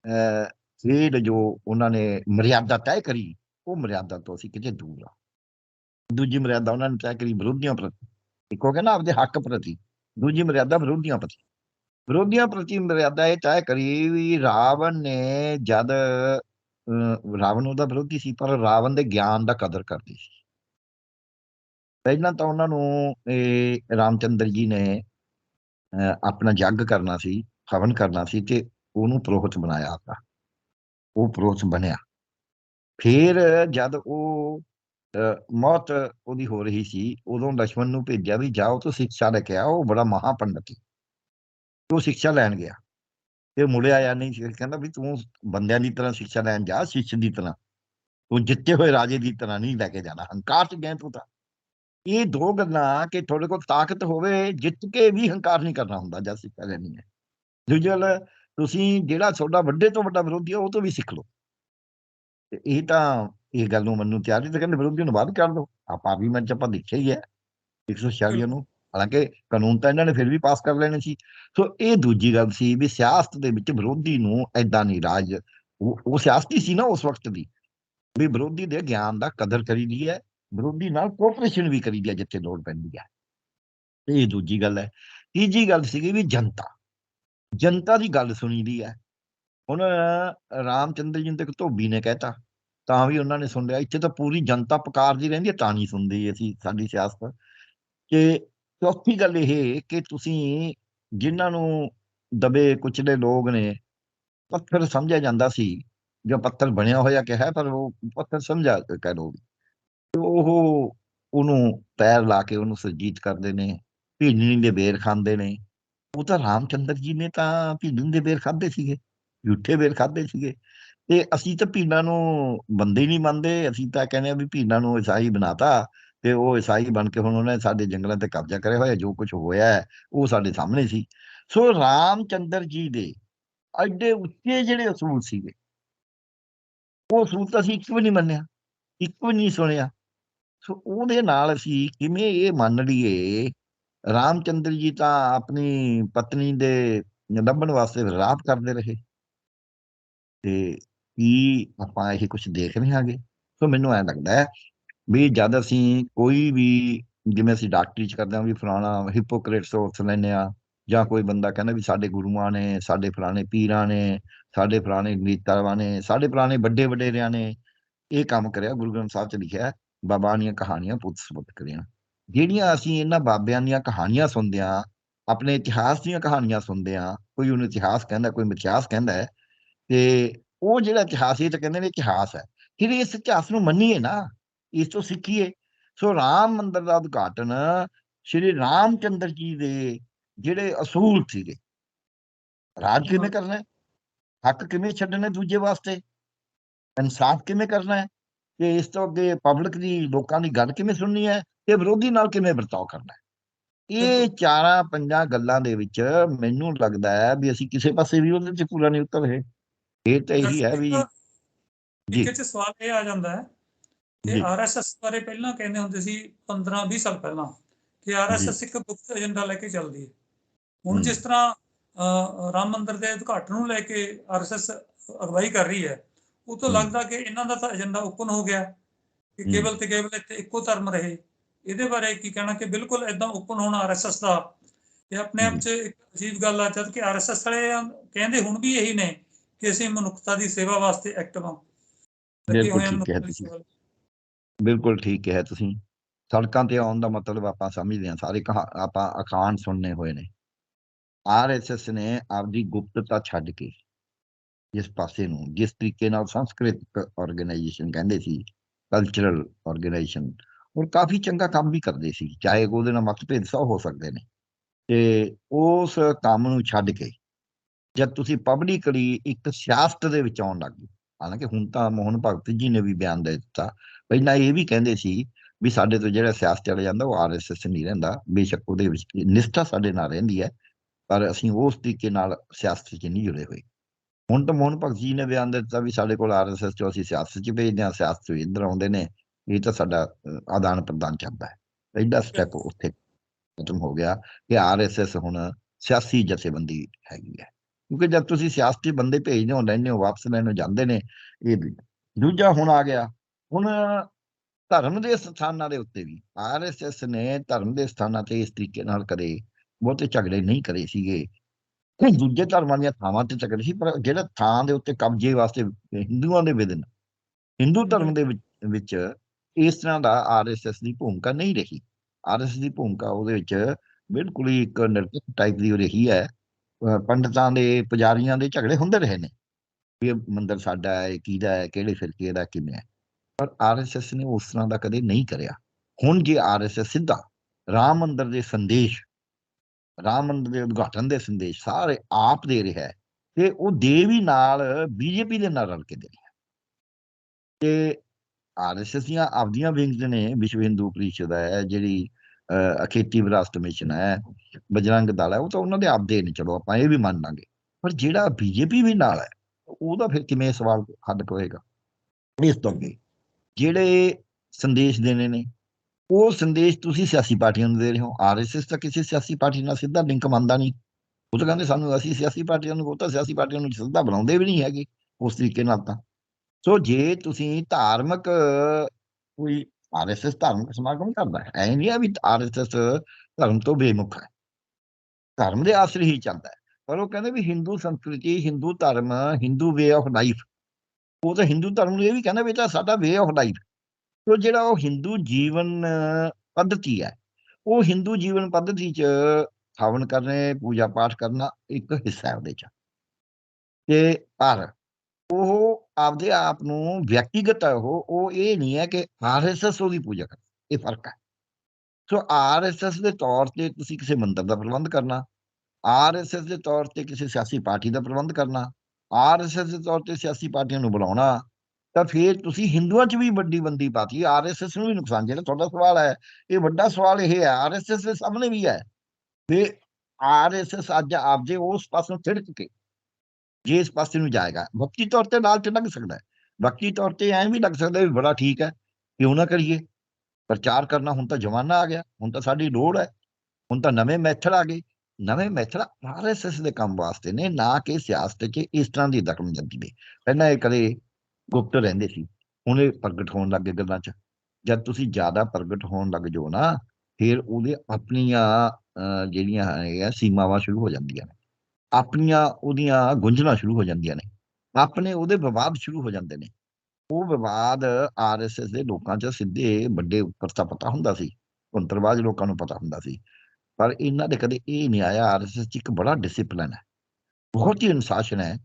ਅਹ ਖੇਡ ਜੋ ਉਹਨਾਂ ਨੇ ਮਰਿਆਦਾ ਤੈਅ ਕਰੀ, ਉਹ ਮਰਿਆਦਾ ਤੋਂ ਅਸੀਂ ਕਿਤੇ ਦੂਰ ਆ। ਦੂਜੀ ਮਰਿਆਦਾ ਉਹਨਾਂ ਨੇ ਤੈਅ ਕਰੀ ਵਿਰੋਧੀਆਂ ਪ੍ਰਤੀ ਇੱਕ ਹੋ ਗਿਆ ਨਾ ਆਪਦੇ ਹੱਕ ਪ੍ਰਤੀ ਦੂਜੀ ਮਰਿਆਦਾ ਵਿਰੋਧੀਆਂ ਪ੍ਰਤੀ। ਵਿਰੋਧੀਆਂ ਪ੍ਰਤੀ ਮਰਿਆਦਾ ਇਹ ਤੈਅ ਕਰੀ ਵੀ ਰਾਵਣ ਨੇ ਜਦ ਰਾਵਣ ਉਹਦਾ ਵਿਰੋਧੀ ਸੀ ਪਰ ਰਾਵਣ ਦੇ ਗਿਆਨ ਦਾ ਕਦਰ ਕਰਦੀ ਸੀ। ਪਹਿਲਾਂ ਤਾਂ ਉਹਨਾਂ ਨੂੰ ਇਹ ਰਾਮਚੰਦਰ ਜੀ ਨੇ ਅਹ, ਆਪਣਾ ਯੱਗ ਕਰਨਾ ਸੀ ਹਵਨ ਕਰਨਾ ਸੀ ਤੇ ਉਹਨੂੰ ਪ੍ਰੋਹਤ ਬਣਾਇਆ ਆਪਦਾ ਉਹ ਪ੍ਰੋਹਤ ਬਣਿਆ। ਫਿਰ ਜਦ ਉਹ ਮੌਤ ਉਹਦੀ ਹੋ ਰਹੀ ਸੀ, ਉਦੋਂ ਲక్ష్మణ ਨੂੰ ਭੇਜਿਆ ਵੀ ਜਾਓ ਤੋ ਸਿੱਖਿਆ ਲੈ ਕੇ ਆਓ ਬੜਾ ਮਹਾ ਪੰਡਤ ਉਹ ਸਿੱਖਿਆ ਲੈਣ ਗਿਆ। ਤੇ ਮੁੜਿਆ ਆਇਆ ਨਹੀਂ ਕਹਿੰਦਾ ਵੀ ਤੂੰ ਬੰਦਿਆਂ ਦੀ ਤਰ੍ਹਾਂ ਸਿੱਖਿਆ ਲੈਣ ਜਾ, ਸਿੱਖ ਦੀ ਤਰ੍ਹਾਂ। ਤੂੰ ਜਿੱਤੇ ਹੋਏ ਰਾਜੇ ਦੀ ਤਰ੍ਹਾਂ ਨਹੀਂ ਲੈ ਕੇ ਜਾਣਾ, ਹੰਕਾਰ ਚ ਗਏ ਤੂੰ ਤਾਂ। ਇਹ ਦੋ ਗੱਲਾਂ ਕਿ ਤੁਹਾਡੇ ਕੋਲ ਤਾਕਤ ਹੋਵੇ, ਜਿੱਤ ਕੇ ਵੀ ਹੰਕਾਰ ਨਹੀਂ ਕਰਨਾ ਹੁੰਦਾ ਜਦ ਸਿੱਖਿਆ ਲੈਣੀ ਹੈ। ਦੂਜਲ ਤੁਸੀਂ ਜਿਹੜਾ ਤੁਹਾਡਾ ਵੱਡੇ ਤੋਂ ਵੱਡਾ ਵਿਰੋਧੀ ਹੈ ਉਹ ਤੋਂ ਵੀ ਸਿੱਖ ਲਓ। ਇਹ ਤਾਂ ਇਹ ਗੱਲ ਨੂੰ ਮੰਨੂ ਤਿਆਰ ਨਹੀਂ ਤੇ ਕਹਿੰਦੇ ਵਿਰੋਧੀ ਨੂੰ ਬਾਹਰ ਕਰ ਦਿਓ। ਆ ਪਾਰਲੀਮੈਂਟ ਚ ਆਪਾਂ ਦੇਖਿਆ ਹੀ ਹੈ। 146 ਨੂੰ ਹਾਲਾਂਕਿ ਕਾਨੂੰਨ ਤਾਂ ਇਹਨਾਂ ਨੇ ਫਿਰ ਵੀ ਪਾਸ ਕਰ ਲੈਣੇ ਸੀ। ਸੋ ਇਹ ਦੂਜੀ ਗੱਲ ਸੀ ਵੀ ਸਿਆਸਤ ਦੇ ਵਿੱਚ ਵਿਰੋਧੀ ਨੂੰ ਐਦਾਂ ਨਹੀਂ ਰਾਜ ਉਹ ਸਿਆਸਤੀ ਸੀ ਨਾ ਉਸ ਵਕਤ ਦੀ। ਵੀ ਵਿਰੋਧੀ ਦੇ ਗਿਆਨ ਦਾ ਕਦਰ ਕਰੀ ਦੀ ਹੈ ਵਿਰੋਧੀ ਨਾਲ ਕੋਆਪਰੇਸ਼ਨ ਵੀ ਕਰੀ ਦੀ ਹੈ ਜਿੱਥੇ ਲੋੜ ਪੈਂਦੀ ਹੈ। ਇਹ ਦੂਜੀ ਗੱਲ ਹੈ। ਤੀਜੀ ਗੱਲ ਸੀਗੀ ਵੀ ਜਨਤਾ। ਜਨਤਾ ਦੀ ਗੱਲ ਸੁਣੀ ਦੀ ਹੈ। ਹੁਣ ਰਾਮਚੰਦਰ ਜੀ ਨੂੰ ਤੇ ਧੋਬੀ ਨੇ ਕਹਿਤਾ ਤਾਂ ਵੀ ਉਹਨਾਂ ਨੇ ਸੁਣ ਲਿਆ। ਇੱਥੇ ਤਾਂ ਪੂਰੀ ਜਨਤਾ ਪੁਕਾਰਦੀ ਰਹਿੰਦੀ ਹੈ, ਤਾਂ ਨਹੀਂ ਸੁਣਦੀ ਅਸੀਂ, ਸਾਡੀ ਸਿਆਸਤ। ਕਿ ਚੌਥੀ ਗੱਲ ਇਹ ਕਿ ਤੁਸੀਂ ਜਿਨ੍ਹਾਂ ਨੂੰ ਦਬੇ ਕੁਚਲੇ ਲੋਕ ਨੇ, ਪੱਥਰ ਸਮਝਿਆ ਜਾਂਦਾ ਸੀ, ਜੋ ਪੱਥਰ ਬਣਿਆ ਹੋਇਆ ਕਿਹਾ, ਪਰ ਉਹ ਪੱਥਰ ਸਮਝਾ ਕਹਿ ਲੋ ਤੇ ਉਹ ਉਹਨੂੰ ਪੈਰ ਲਾ ਕੇ ਉਹਨੂੰ ਸਰਜੀਤ ਕਰਦੇ ਨੇ ਭੀਣੀ ਦੇ ਬੇਰ ਖਾਂਦੇ ਨੇ। ਉਹ ਤਾਂ ਰਾਮਚੰਦਰ ਜੀ ਨੇ ਤਾਂ ਭੀਣੀ ਦੇ ਬੇਰ ਖਾਦੇ ਸੀਗੇ ਝੂਠੇ ਬੇਰ ਖਾਦੇ ਸੀਗੇ। ਤੇ ਅਸੀਂ ਤਾਂ ਭੀਣਾ ਨੂੰ ਬੰਦੇ ਹੀ ਨਹੀਂ ਮੰਨਦੇ, ਅਸੀਂ ਤਾਂ ਕਹਿੰਦੇ ਆ ਵੀ ਭੀਣਾ ਨੂੰ ਈਸਾਈ ਬਣਾਤਾ ਤੇ ਉਹ ਈਸਾਈ ਬਣ ਕੇ ਹੁਣ ਉਹਨੇ ਸਾਡੇ ਜੰਗਲਾਂ ਤੇ ਕਬਜ਼ਾ ਕਰਿਆ ਹੋਇਆ, ਜੋ ਕੁਝ ਹੋਇਆ ਹੈ, ਉਹ ਸਾਡੇ ਸਾਹਮਣੇ ਸੀ। ਸੋ ਰਾਮਚੰਦਰ ਜੀ ਦੇ ਐਡੇ ਉੱਚੇ ਜਿਹੜੇ ਅਸੂਲ ਸੀਗੇ, ਉਹ ਅਸੂਲ ਤਾਂ ਅਸੀਂ ਇੱਕ ਵੀ ਨਹੀਂ ਮੰਨਿਆ, ਇੱਕ ਵੀ ਨਹੀਂ ਸੁਣਿਆ। ਸੋ ਉਹਦੇ ਨਾਲ ਅਸੀਂ ਕਿਵੇਂ ਇਹ ਮੰਨ ਲਈਏ, ਰਾਮਚੰਦਰ ਜੀ ਤਾਂ ਆਪਣੀ ਪਤਨੀ ਦੇ ਲੱਭਣ ਵਾਸਤੇ ਰਾਤ ਕਰਦੇ ਰਹੇ। ਤੇ ਕੀ ਆਪਾਂ ਇਹ ਕੁਝ ਦੇਖ ਰਹੇ ਹਾਂਗੇ। ਸੋ ਮੈਨੂੰ ਐ ਲੱਗਦਾ ਹੈ ਵੀ ਜਦ ਅਸੀਂ ਕੋਈ ਵੀ, ਜਿਵੇਂ ਅਸੀਂ ਡਾਕਟਰੀ ਚ ਕਰਦੇ ਹਾਂ ਵੀ ਫਲਾਣਾ ਹਿਪੋਕ੍ਰੇਟਸ ਉਸ ਲੈਨੇ ਆ ਜਾਂ ਕੋਈ ਬੰਦਾ ਕਹਿੰਦਾ ਵੀ ਸਾਡੇ ਗੁਰੂਆਂ ਨੇ, ਸਾਡੇ ਫਲਾਣੇ ਪੀਰਾਂ ਨੇ, ਸਾਡੇ ਫਲਾਣੇ ਨੀਤਾਵਾਂ ਨੇ, ਸਾਡੇ ਫਲਾਣੇ ਵੱਡੇ ਵਡੇਰਿਆਂ ਨੇ ਇਹ ਕੰਮ ਕਰਿਆ, ਗੁਰੂ ਗ੍ਰੰਥ ਸਾਹਿਬ ਚ ਲਿਖਿਆ ਬਾਬਾ ਦੀਆਂ ਕਹਾਣੀਆਂ ਪੁੱਤ ਸਪੁੱਤ ਕਰੀਆਂ। ਜਿਹੜੀਆਂ ਅਸੀਂ ਇਹਨਾਂ ਬਾਬਿਆਂ ਦੀਆਂ ਕਹਾਣੀਆਂ ਸੁਣਦੇ ਆ ਆਪਣੇ ਇਤਿਹਾਸ ਦੀਆਂ ਕਹਾਣੀਆਂ ਸੁਣਦੇ ਆ ਕੋਈ ਉਹਨੂੰ ਇਤਿਹਾਸ ਕਹਿੰਦਾ, ਕੋਈ ਮਿਥਿਹਾਸ ਕਹਿੰਦਾ ਤੇ ਉਹ ਜਿਹੜਾ ਇਤਿਹਾਸ ਇਹ ਤਾਂ ਕਹਿੰਦੇ ਨੇ ਇਤਿਹਾਸ ਹੈ। ਫਿਰ ਇਸ ਇਤਿਹਾਸ ਨੂੰ ਮੰਨੀਏ ਨਾ ਇਸ ਤੋਂ ਸਿੱਖੀਏ। ਸੋ ਰਾਮ ਮੰਦਿਰ ਦਾ ਉਦਘਾਟਨ ਸ਼੍ਰੀ ਰਾਮਚੰਦਰ ਜੀ ਦੇ ਜਿਹੜੇ ਅਸੂਲ ਸੀਗੇ। ਰਾਜ ਕਿਵੇਂ ਕਰਨਾ ਹੱਕ ਕਿਵੇਂ ਛੱਡਣੇ ਦੂਜੇ ਵਾਸਤੇ? ਇਨਸਾਫ ਕਿਵੇਂ ਕਰਨਾ ਹੈ? ਤੇ ਇਸ ਤੋਂ ਅੱਗੇ ਪਬਲਿਕ ਦੀ ਲੋਕਾਂ ਦੀ ਗੱਲ ਕਿਵੇਂ ਸੁਣਨੀ ਹੈ? ਤੇ ਵਿਰੋਧੀ ਨਾਲ ਕਿਵੇਂ ਵਰਤਾਓ ਕਰਨਾ ਹੈ? ਇਹ ਚਾਰਾਂ ਪੰਜਾਂ ਗੱਲਾਂ ਦੇ ਵਿੱਚ ਮੈਨੂੰ ਲੱਗਦਾ ਹੈ ਵੀ ਅਸੀਂ ਕਿਸੇ ਪਾਸੇ ਵੀ ਉਹਦੇ 'ਚ ਪੂਰਾ ਨਹੀਂ ਉਤਰ ਰਹੇ। ਇਹ ਤਾਂ ਇਹੀ ਹੈ ਵੀ ਜੀ ਚ ਸਵਾਲ ਇਹ ਆ ਜਾਂਦਾ ਹੈ ਕਿ। ਆਰਐਸਐਸ ਬਾਰੇ ਪਹਿਲਾਂ ਕਹਿੰਦੇ ਹੁੰਦੇ ਸੀ 15 20 ਸਾਲ ਪਹਿਲਾਂ ਕਿ ਆਰਐਸਐਸ ਇੱਕ ਗੁਪਤ ਏਜੰਡਾ ਲੈ ਕੇ ਚੱਲਦੀ ਹੈ ਹੁਣ। ਜਿਸ ਤਰ੍ਹਾਂ ਰਾਮ ਮੰਦਿਰ ਦੇ ਉਦਘਾਟਨ ਨੂੰ ਲੈ ਕੇ ਆਰਐਸਐਸ ਅਗਵਾਈ ਕਰ ਰਹੀ ਹੈ ਉਹ ਤੋਂ। ਲੱਗਦਾ ਕਿ ਇਹਨਾਂ ਦਾ ਤਾਂ ਏਜੰਡਾ ਓਪਨ ਹੋ ਗਿਆ ਕਿ। ਕੇਵਲ ਤੇ ਕੇਵਲ ਇੱਥੇ ਇੱਕੋ ਧਰਮ ਰਹੇ ਇਹਦੇ ਬਾਰੇ ਕੀ ਕਹਿਣਾ ਕਿ ਬਿਲਕੁਲ ਇਦਾਂ ਓਪਨ ਹੋਣਾ ਆਰਐਸਐਸ ਦਾ ਇਹ ਆਪਣੇ ਆਪ 'ਚ ਇੱਕ ਅਜੀਬ ਗੱਲ ਆ ਜਦ ਕਿ ਆਰਐਸਐਸ ਵਾਲੇ ਕਹਿੰਦੇ ਹੁਣ ਵੀ ਇਹੀ ਨੇ ਕਿ ਅਸੀਂ ਮਨੁੱਖਤਾ ਦੀ ਸੇਵਾ ਵਾਸਤੇ ਐਕਟਿਵ ਹਾਂ। ਬਿਲਕੁਲ ਹਾਂ ਠੀਕ ਦੀ ਤੁਸੀਂ। ਬਿਲਕੁਲ ਠੀਕ ਕਿਹਾ ਤੁਸੀਂ। ਸੜਕਾਂ ਤੇ ਆਉਣ ਦਾ ਮਤਲਬ ਆਪਾਂ ਸਮਝਦੇ ਹਾਂ ਸਾਰੇ ਆਪਾਂ ਅਖਾਣ ਸੁਣਨੇ ਹੋਏ ਨੇ। ਆਰਐਸਐਸ ਨੇ ਆਪਦੀ ਗੁਪਤਤਾ ਛੱਡ ਕੇ ਜਿਸ ਪਾਸੇ ਨੂੰ ਜਿਸ ਤਰੀਕੇ ਨਾਲ ਸੰਸਕ੍ਰਿਤਿਕ ਆਰਗੇਨਾਈਜੇਸ਼ਨ ਕਹਿੰਦੇ ਸੀ ਕਲਚਰਲ ਆਰਗੇਨਾਈਜੇਸ਼ਨ ਔਰ ਕਾਫੀ ਚੰਗਾ ਕੰਮ ਵੀ ਕਰਦੇ ਸੀ ਚਾਹੇ ਉਹਦੇ ਨਾਲ ਮਤਭੇਦ ਸੌ ਹੋ ਸਕਦੇ ਨੇ। ਤੇ ਉਸ ਕੰਮ ਨੂੰ ਛੱਡ ਕੇ ਜਦ ਤੁਸੀਂ ਪਬਲਿਕਲੀ ਇੱਕ ਸਿਆਸਤ ਦੇ ਵਿੱਚ ਆਉਣ ਲੱਗ ਗਏ ਹਾਲਾਂਕਿ ਹੁਣ ਤਾਂ ਮੋਹਨ ਭਗਤ ਜੀ ਨੇ ਵੀ ਬਿਆਨ ਦੇ ਦਿੱਤਾ ਪਹਿਲਾਂ ਇਹ ਵੀ ਕਹਿੰਦੇ ਸੀ ਵੀ ਸਾਡੇ ਤੋਂ ਜਿਹੜਾ ਸਿਆਸਤ ਚਲਾ ਜਾਂਦਾ ਉਹ ਆਰਐਸਐਸ ਨਹੀਂ ਰਹਿੰਦਾ ਬੇਸ਼ੱਕ ਉਹਦੇ ਵਿੱਚ ਨਿਸ਼ਠਾ ਸਾਡੇ ਨਾਲ ਰਹਿੰਦੀ ਹੈ ਪਰ ਅਸੀਂ ਉਸ ਤਰੀਕੇ ਨਾਲ ਸਿਆਸਤ 'ਚ ਨਹੀਂ ਜੁੜੇ ਹੋਏ। ਹੁਣ ਤਾਂ ਮੋਹਨ ਭਗਤ ਜੀ ਨੇ ਬਿਆਨ ਦਿੱਤਾ ਵੀ ਸਾਡੇ ਕੋਲ ਆਰਐਸਐਸ ਚੋਂ ਅਸੀਂ ਸਿਆਸਤ 'ਚ ਭੇਜਦੇ ਹਾਂ ਸਿਆਸਤ ਤੋਂ ਇੱਧਰ ਆਉਂਦੇ ਨੇ ਇਹ ਤਾਂ ਸਾਡਾ ਆਦਾਨ ਪ੍ਰਦਾਨ ਚੱਲਦਾ ਹੈ। ਪਹਿਲਾ ਸਟੈਪ ਉੱਥੇ ਖਤਮ ਹੋ ਗਿਆ ਕਿ ਆਰਐਸਐਸ ਹੁਣ ਸਿਆਸੀ ਜਥੇਬੰਦੀ ਹੈਗੀ ਹੈ। ਕਿਉਂਕਿ ਜਦ ਤੁਸੀਂ ਸਿਆਸਤੀ ਬੰਦੇ ਭੇਜਦੇ ਹੋ ਲੈਂਦੇ ਹੋ ਵਾਪਸ ਲੈਣ ਨੂੰ ਜਾਂਦੇ ਨੇ ਇਹ। ਦੂਜਾ ਹੁਣ ਆ ਗਿਆ। ਹੁਣ ਧਰਮ ਦੇ ਸਥਾਨਾਂ ਦੇ ਉੱਤੇ ਵੀ ਆਰਐਸਐਸ ਨੇ ਧਰਮ ਦੇ ਸਥਾਨਾਂ ਤੇ ਇਸ ਤਰੀਕੇ ਨਾਲ ਕਦੇ ਬਹੁਤੇ ਝਗੜੇ ਨਹੀਂ ਕਰੇ ਸੀਗੇ। ਕੋਈ ਦੂਜੇ ਧਰਮਾਂ ਦੀਆਂ ਥਾਵਾਂ ਤੇ ਝਗੜੇ ਸੀ ਪਰ ਜਿਹੜਾ ਥਾਂ ਦੇ ਉੱਤੇ ਕਬਜ਼ੇ ਵਾਸਤੇ ਹਿੰਦੂਆਂ ਦੇ ਵਿਦਨ ਹਿੰਦੂ ਧਰਮ ਦੇ ਵਿੱਚ ਇਸ ਤਰ੍ਹਾਂ ਦਾ ਆਰਐਸਐਸ ਦੀ ਭੂਮਿਕਾ ਨਹੀਂ ਰਹੀ। ਆਰਐਸਐਸ ਦੀ ਭੂਮਿਕਾ ਉਹਦੇ ਵਿੱਚ ਬਿਲਕੁਲ ਹੀ ਇੱਕ ਨਿਰਪੱਖ ਟਾਈਪ ਦੀ ਰਹੀ ਹੈ। ਪੰਡਤਾਂ ਦੇ, ਪੁਜਾਰੀਆਂ ਦੇ ਝਗੜੇ ਹੁੰਦੇ ਰਹੇ ਨੇ। ਇਹ ਮੰਦਿਰ ਸਾਡਾ ਹੈ ਕਿਹਦਾ ਹੈ, ਕਿਹੜੇ ਫਿਰਕੇ ਦਾ, ਕਿਵੇਂ ਹੈ। ਪਰ ਆਰਐਸਐਸ ਨੇ ਉਸ ਤਰ੍ਹਾਂ ਦਾ ਕਦੇ ਨਹੀਂ ਕਰਿਆ। ਹੁਣ ਜੇ ਆਰਐਸਐਸ ਸਿੱਧਾ ਰਾਮ ਮੰਦਰ ਦੇ ਸੰਦੇਸ਼, ਰਾਮ ਮੰਦਰ ਦੇ ਉਦਘਾਟਨ ਦੇ ਸੰਦੇਸ਼ ਸਾਰੇ ਆਪ ਦੇ ਰਿਹਾ ਹੈ, ਤੇ ਉਹ ਦੇਵੀ ਨਾਲ ਬੀਜੇਪੀ ਦੇ ਨਾਲ ਰਲ ਕੇ ਦੇ ਰਿਹਾ ਤੇ ਆਰਐਸਐਸ ਦੀਆਂ ਆਪਦੀਆਂ ਵਿੰਗਸ ਨੇ ਵਿਸ਼ਵ ਹਿੰਦੂ ਪਰਿਸ਼ਦ ਹੈ, ਜਿਹੜੀ ਅਖੇਤੀ ਵਿਰਾਸਤ ਮਿਸ਼ਨ ਹੈ, ਬਜਰੰਗ ਦਲ ਹੈ, ਉਹ ਤਾਂ ਉਹਨਾਂ ਦੇ ਆਪਦੇ ਨੇ, ਚਲੋ ਆਪਾਂ ਇਹ ਵੀ ਮੰਨ ਲਾਂਗੇ। ਪਰ ਜਿਹੜਾ ਬੀਜੇਪੀ ਵੀ ਨਾਲ ਹੈ, ਉਹਦਾ ਫਿਰ ਕਿਵੇਂ ਸਵਾਲ ਹੱਲ ਹੋਏਗਾ? ਇਸ ਤੋਂ ਅੱਗੇ ਜਿਹੜੇ ਸੰਦੇਸ਼ ਦੇਣੇ ਨੇ, ਉਹ ਸੰਦੇਸ਼ ਤੁਸੀਂ ਸਿਆਸੀ ਪਾਰਟੀਆਂ ਨੂੰ ਦੇ ਰਹੇ ਹੋ। ਆਰਐਸਐਸ ਤਾਂ ਕਿਸੇ ਸਿਆਸੀ ਪਾਰਟੀ ਨਾਲ ਸਿੱਧਾ ਲਿੰਕ ਮੰਨਦਾ ਨਹੀਂ। ਉਹ ਤਾਂ ਕਹਿੰਦੇ ਸਾਨੂੰ ਅਸੀਂ ਸਿਆਸੀ ਪਾਰਟੀਆਂ ਨੂੰ, ਉਹ ਤਾਂ ਸਿਆਸੀ ਪਾਰਟੀਆਂ ਨੂੰ ਸਿੱਧਾ ਬਣਾਉਂਦੇ ਵੀ ਨਹੀਂ ਹੈਗੇ, ਉਸ ਤਰੀਕੇ ਨਾਲ ਤਾਂ। ਸੋ ਜੇ ਤੁਸੀਂ ਧਾਰਮਿਕ ਕੋਈ ਆਰਐਸਐਸ ਧਰਮ ਸਮਾਗਮ ਕਰਦਾ ਹੈ ਐ ਨਹੀਂ ਆ ਵੀ ਆਰਐਸਐਸ ਧਰਮ ਤੋਂ ਬੇਮੁਖ ਹੈ ਧਰਮ ਦੇ ਆਸਰੇ ਹੀ ਚੱਲਦਾ ਹੈ ਪਰ ਉਹ ਕਹਿੰਦੇ ਵੀ ਹਿੰਦੂ ਸੰਸਕ੍ਰਿਤੀ ਹਿੰਦੂ ਧਰਮ ਹਿੰਦੂ ਵੇ ਆਫ ਲਾਈਫ ਉਹ ਤਾਂ ਹਿੰਦੂ ਧਰਮ ਨੂੰ ਇਹ ਵੀ ਕਹਿੰਦਾ ਵੀ ਤਾਂ ਸਾਡਾ ਵੇ ਆਫ ਲਾਈਫ ਤੋ ਜਿਹੜਾ ਉਹ ਹਿੰਦੂ ਜੀਵਨ ਪੱਧਤੀ ਹੈ ਉਹ ਹਿੰਦੂ ਜੀਵਨ ਪੱਧਤੀ ਚ ਹਵਨ ਕਰਨੇ ਪੂਜਾ ਪਾਠ ਕਰਨਾ ਇੱਕ ਹਿੱਸਾ ਹੈ ਉਹਦੇ ਚ ਤੇ ਪਰ ਆਪਦੇ ਆਪ ਨੂੰ ਵਿਅਕਤੀਗਤ ਹੈ ਉਹ ਉਹ ਇਹ ਨਹੀਂ ਹੈ ਕਿ ਆਰਐਸਐਸ ਉਹਦੀ ਪੂਜਾ ਕਰ ਇਹ ਫ਼ਰਕ ਹੈ। ਸੋ ਆਰਐਸਐਸ ਦੇ ਤੌਰ ਤੇ ਤੁਸੀਂ ਕਿਸੇ ਮੰਦਰ ਦਾ ਪ੍ਰਬੰਧ ਕਰਨਾ ਆਰਐਸਐਸ ਦੇ ਤੌਰ ਤੇ ਕਿਸੇ ਸਿਆਸੀ ਪਾਰਟੀ ਦਾ ਪ੍ਰਬੰਧ ਕਰਨਾ ਆਰਐਸਐਸ ਦੇ ਤੌਰ ਤੇ ਸਿਆਸੀ ਪਾਰਟੀਆਂ ਨੂੰ ਬੁਲਾਉਣਾ, ਤਾਂ ਫਿਰ ਤੁਸੀਂ ਹਿੰਦੂਆਂ 'ਚ ਵੀ ਵੱਡੀ ਬੰਦੀ ਪਾਤੀ ਆਰਐਸਐਸ ਨੂੰ ਵੀ ਨੁਕਸਾਨ, ਜਿਹੜਾ ਤੁਹਾਡਾ ਸਵਾਲ ਹੈ, ਇਹ ਵੱਡਾ ਸਵਾਲ ਇਹ ਹੈ ਆਰਐਸਐਸ ਦੇ ਸਾਹਮਣੇ ਵੀ ਹੈ। ਵੀ ਆਰਐਸਐਸ ਅੱਜ ਆਪਦੇ ਉਸ ਪਾਸੋਂ ਥਿੜਕ ਕੇ ਜੇ ਇਸ ਪਾਸੇ ਨੂੰ ਜਾਏਗਾ, ਵਕਤੀ ਤੌਰ ਤੇ ਨਾਲ ਚ ਲੱਗ ਸਕਦਾ ਹੈ। ਵਕਤੀ ਤੌਰ ਤੇ ਐਂ ਵੀ ਲੱਗ ਸਕਦਾ ਵੀ ਬੜਾ ਠੀਕ ਹੈ ਕਿਉਂ ਨਾ ਕਰੀਏ। ਪ੍ਰਚਾਰ ਕਰਨਾ, ਹੁਣ ਤਾਂ ਜ਼ਮਾਨਾ ਆ ਗਿਆ, ਹੁਣ ਤਾਂ ਸਾਡੀ ਲੋੜ ਹੈ। ਹੁਣ ਤਾਂ ਨਵੇਂ ਮੈਥਡ ਆ ਗਏ। ਨਵੇਂ ਮੈਥਡ ਆਰਐਸਐਸ ਦੇ ਕੰਮ ਵਾਸਤੇ ਨੇ, ਨਾ ਕਿ ਸਿਆਸਤ 'ਚ ਇਸ ਤਰ੍ਹਾਂ ਦੀ ਦਖਲਅੰਦਾਜ਼ੀ ਦੇ। ਪਹਿਲਾਂ ਇਹ ਕਦੇ ਗੁਪਤ ਰਹਿੰਦੇ ਸੀ, ਹੁਣ ਇਹ ਪ੍ਰਗਟ ਹੋਣ ਲੱਗੇ ਗੱਲਾਂ 'ਚ। ਜਦ ਤੁਸੀਂ ਜ਼ਿਆਦਾ ਪ੍ਰਗਟ ਹੋਣ ਲੱਗ ਜਾਓ ਨਾ, ਫਿਰ ਉਹਦੇ ਆਪਣੀਆਂ ਜਿਹੜੀਆਂ ਹੈਗੀਆਂ ਸੀਮਾਵਾਂ ਸ਼ੁਰੂ ਹੋ ਜਾਂਦੀਆਂ ਨੇ। ਆਪਣੀਆਂ ਉਹਦੀਆਂ ਗੁੰਝਲਾਂ ਸ਼ੁਰੂ ਹੋ ਜਾਂਦੀਆਂ ਨੇ। ਆਪਣੇ ਉਹਦੇ ਵਿਵਾਦ ਸ਼ੁਰੂ ਹੋ ਜਾਂਦੇ ਨੇ। ਉਹ ਵਿਵਾਦ ਆਰਐਸਐਸ ਦੇ ਲੋਕਾਂ 'ਚ ਸਿੱਧੇ ਵੱਡੇ ਉੱਪਰ ਤਾਂ ਪਤਾ ਹੁੰਦਾ ਸੀ। ਅੰਤਰਵਾਜ ਲੋਕਾਂ ਨੂੰ ਪਤਾ ਹੁੰਦਾ ਸੀ। ਪਰ ਇਹਨਾਂ ਦੇ ਕਦੇ ਇਹ ਨਹੀਂ ਆਇਆ ਆਰਐਸਐਸ 'ਚ ਇੱਕ ਬੜਾ ਡਿਸਪਲਿਨ ਹੈ। ਬਹੁਤ ਹੀ ਅਨੁਸ਼ਾਸਨ ਹੈ।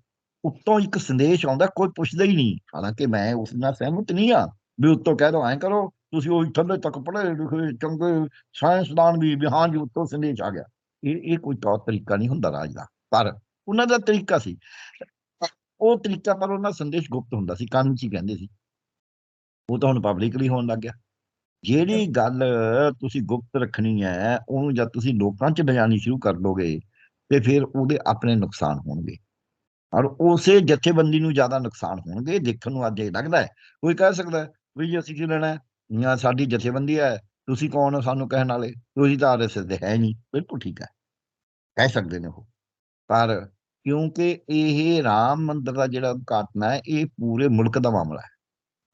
ਉੱਤੋਂ ਇੱਕ ਸੰਦੇਸ਼ ਆਉਂਦਾ, ਕੋਈ ਪੁੱਛਦਾ ਹੀ ਨਹੀਂ। ਹਾਲਾਂਕਿ ਮੈਂ ਉਸ ਨਾਲ ਸਹਿਮਤ ਨਹੀਂ ਆ ਵੀ ਉੱਤੋਂ ਕਹਿ ਦੋ, ਐਂ ਕਰੋ, ਤੁਸੀਂ ਉਹ ਥੱਲੇ ਤੱਕ ਪੜ੍ਹੇ ਲਿਖੇ, ਚੰਗੇ, ਸਾਇੰਸਦਾਨ ਵੀ ਵੀ ਹਾਂ ਜੀ, ਉੱਤੋਂ ਸੰਦੇਸ਼ ਆ ਗਿਆ। ਇਹ ਇਹ ਕੋਈ ਤੌਰ ਤਰੀਕਾ ਨਹੀਂ ਹੁੰਦਾ ਰਾਜ ਦਾ। ਪਰ ਉਹਨਾਂ ਦਾ ਤਰੀਕਾ ਸੀ। ਉਹ ਤਰੀਕਾ ਪਰ ਉਹਨਾਂ ਸੰਦੇਸ਼ ਗੁਪਤ ਹੁੰਦਾ ਸੀ ਕੰਨ 'ਚ ਹੀ ਕਹਿੰਦੇ ਸੀ। ਉਹ ਤਾਂ ਹੁਣ ਪਬਲਿਕਲੀ ਹੋਣ ਲੱਗ ਗਿਆ। ਜਿਹੜੀ ਗੱਲ ਤੁਸੀਂ ਗੁਪਤ ਰੱਖਣੀ ਹੈ ਉਹਨੂੰ ਜਦ ਤੁਸੀਂ ਲੋਕਾਂ 'ਚ ਲਿਜਾਣੀ ਸ਼ੁਰੂ ਕਰ ਦੋਗੇ ਤੇ ਫਿਰ ਉਹਦੇ ਆਪਣੇ ਨੁਕਸਾਨ ਹੋਣਗੇ। ਔਰ ਉਸੇ ਜਥੇਬੰਦੀ ਨੂੰ ਜ਼ਿਆਦਾ ਨੁਕਸਾਨ ਹੋਣਗੇ ਦੇਖਣ ਨੂੰ ਅੱਜ ਇਹ ਲੱਗਦਾ ਹੈ। ਕੋਈ ਕਹਿ ਸਕਦਾ ਵੀ ਜੀ ਅਸੀਂ ਕੀ ਲੈਣਾ ਹੈ? ਜਾਂ ਸਾਡੀ ਜਥੇਬੰਦੀ ਹੈ ਤੁਸੀਂ ਕੌਣ ਹੋ ਸਾਨੂੰ ਕਹਿਣ ਵਾਲੇ? ਤੁਸੀਂ ਤਾਂ ਆਰਐਸਐਸ ਦੇ ਹੈ ਨਹੀਂ। ਬਿਲਕੁਲ ਠੀਕ ਹੈ। ਕਹਿ ਸਕਦੇ ਨੇ ਉਹ। ਪਰ ਕਿਉਂਕਿ ਇਹ ਰਾਮ ਮੰਦਿਰ ਦਾ ਜਿਹੜਾ ਉਦਘਾਟਨ ਹੈ ਇਹ ਪੂਰੇ ਮੁਲਕ ਦਾ ਮਾਮਲਾ ਹੈ।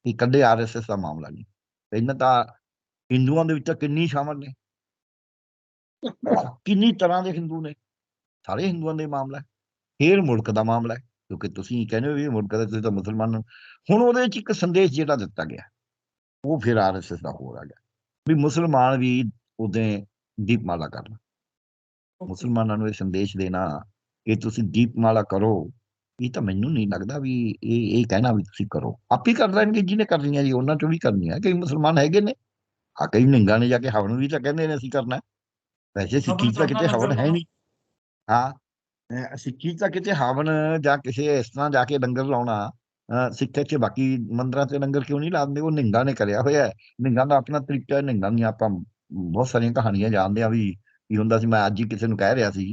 ਇਹ ਕੱਲੇ ਆਰਐਸਐਸ ਦਾ ਮਾਮਲਾ ਨਹੀਂ। ਇਹਨਾਂ ਤਾਂ ਹਿੰਦੂਆਂ ਦੇ ਵਿੱਚ ਤਾਂ ਕਿੰਨੀ ਸ਼ਾਮਲ ਨੇ? ਕਿੰਨੀ ਤਰ੍ਹਾਂ ਦੇ ਹਿੰਦੂ ਨੇ? ਸਾਰੇ ਹਿੰਦੂਆਂ ਦਾ ਮਾਮਲਾ ਹੈ। ਫੇਰ ਮੁਲਕ ਦਾ ਮਾਮਲਾ ਹੈ ਕਿਉਂਕਿ ਤੁਸੀਂ ਕਹਿੰਦੇ ਹੋ ਵੀ ਮੁਲਕ ਦਾ ਤੁਸੀਂ ਤਾਂ ਮੁਸਲਮਾਨ ਹੁਣ ਉਹਦੇ ਵਿੱਚ ਇੱਕ ਸੰਦੇਸ਼ ਜਿਹੜਾ ਦਿੱਤਾ ਗਿਆ ਉਹ ਫਿਰ ਆਰਐਸਐਸ ਦਾ ਹੋਰ ਆ ਗਿਆ ਵੀ ਮੁਸਲਮਾਨ ਵੀ ਉਹਦੇ ਦੀਪਮਾਲਾ ਕਰਨਾ। ਮੁਸਲਮਾਨਾਂ ਨੂੰ ਇਹ ਸੰਦੇਸ਼ ਦੇਣਾ ਕਿ ਤੁਸੀਂ ਦੀਪਮਾਲਾ ਕਰੋ ਇਹ ਤਾਂ ਮੈਨੂੰ ਨਹੀਂ ਲੱਗਦਾ ਵੀ ਇਹ ਇਹ ਕਹਿਣਾ ਵੀ ਤੁਸੀਂ ਕਰੋ। ਆਪ ਹੀ ਕਰ ਲੈਣਗੇ ਜਿਹਨੇ ਕਰਨੀਆਂ ਜੀ ਉਹਨਾਂ ਚੋਂ ਵੀ ਕਰਨੀਆਂ। ਕਈ ਮੁਸਲਮਾਨ ਹੈਗੇ ਨੇ। ਆ ਕਈ ਨਿੰਗਾ ਨੇ ਜਾ ਕੇ ਹਵਨ ਵੀ ਤਾਂ ਕਹਿੰਦੇ ਨੇ ਅਸੀਂ ਕਰਨਾ। ਵੈਸੇ ਸਿੱਖੀ ਤਾਂ ਕਿਤੇ ਹਵਨ ਹੈ ਨਹੀਂ। ਹਾਂ ਸਿੱਖੀ ਤਾਂ ਕਿਤੇ ਹਵਨ ਜਾਂ ਕਿਸੇ ਇਸ ਤਰ੍ਹਾਂ ਜਾ ਕੇ ਲੰਗਰ ਲਾਉਣਾ ਸਿੱਖ 'ਚ ਬਾਕੀ ਮੰਦਰਾਂ ਤੇ ਲੰਗਰ ਕਿਉਂ ਨਹੀਂ ਲਾਉਂਦੇ? ਉਹ ਨਿੰਗਾ ਨੇ ਕਰਿਆ ਹੋਇਆ ਹੈ। ਨਿੰਗਾ ਦਾ ਆਪਣਾ ਤਰੀਕਾ ਹੈ ਨਿੰਗਾ ਦੀਆਂ ਆਪਾਂ ਬਹੁਤ ਸਾਰੀਆਂ ਕਹਾਣੀਆਂ ਜਾਣਦੇ ਆ ਵੀ ਕੀ ਹੁੰਦਾ ਸੀ। ਮੈਂ ਅੱਜ ਹੀ ਕਿਸੇ ਨੂੰ ਕਹਿ ਰਿਹਾ ਸੀ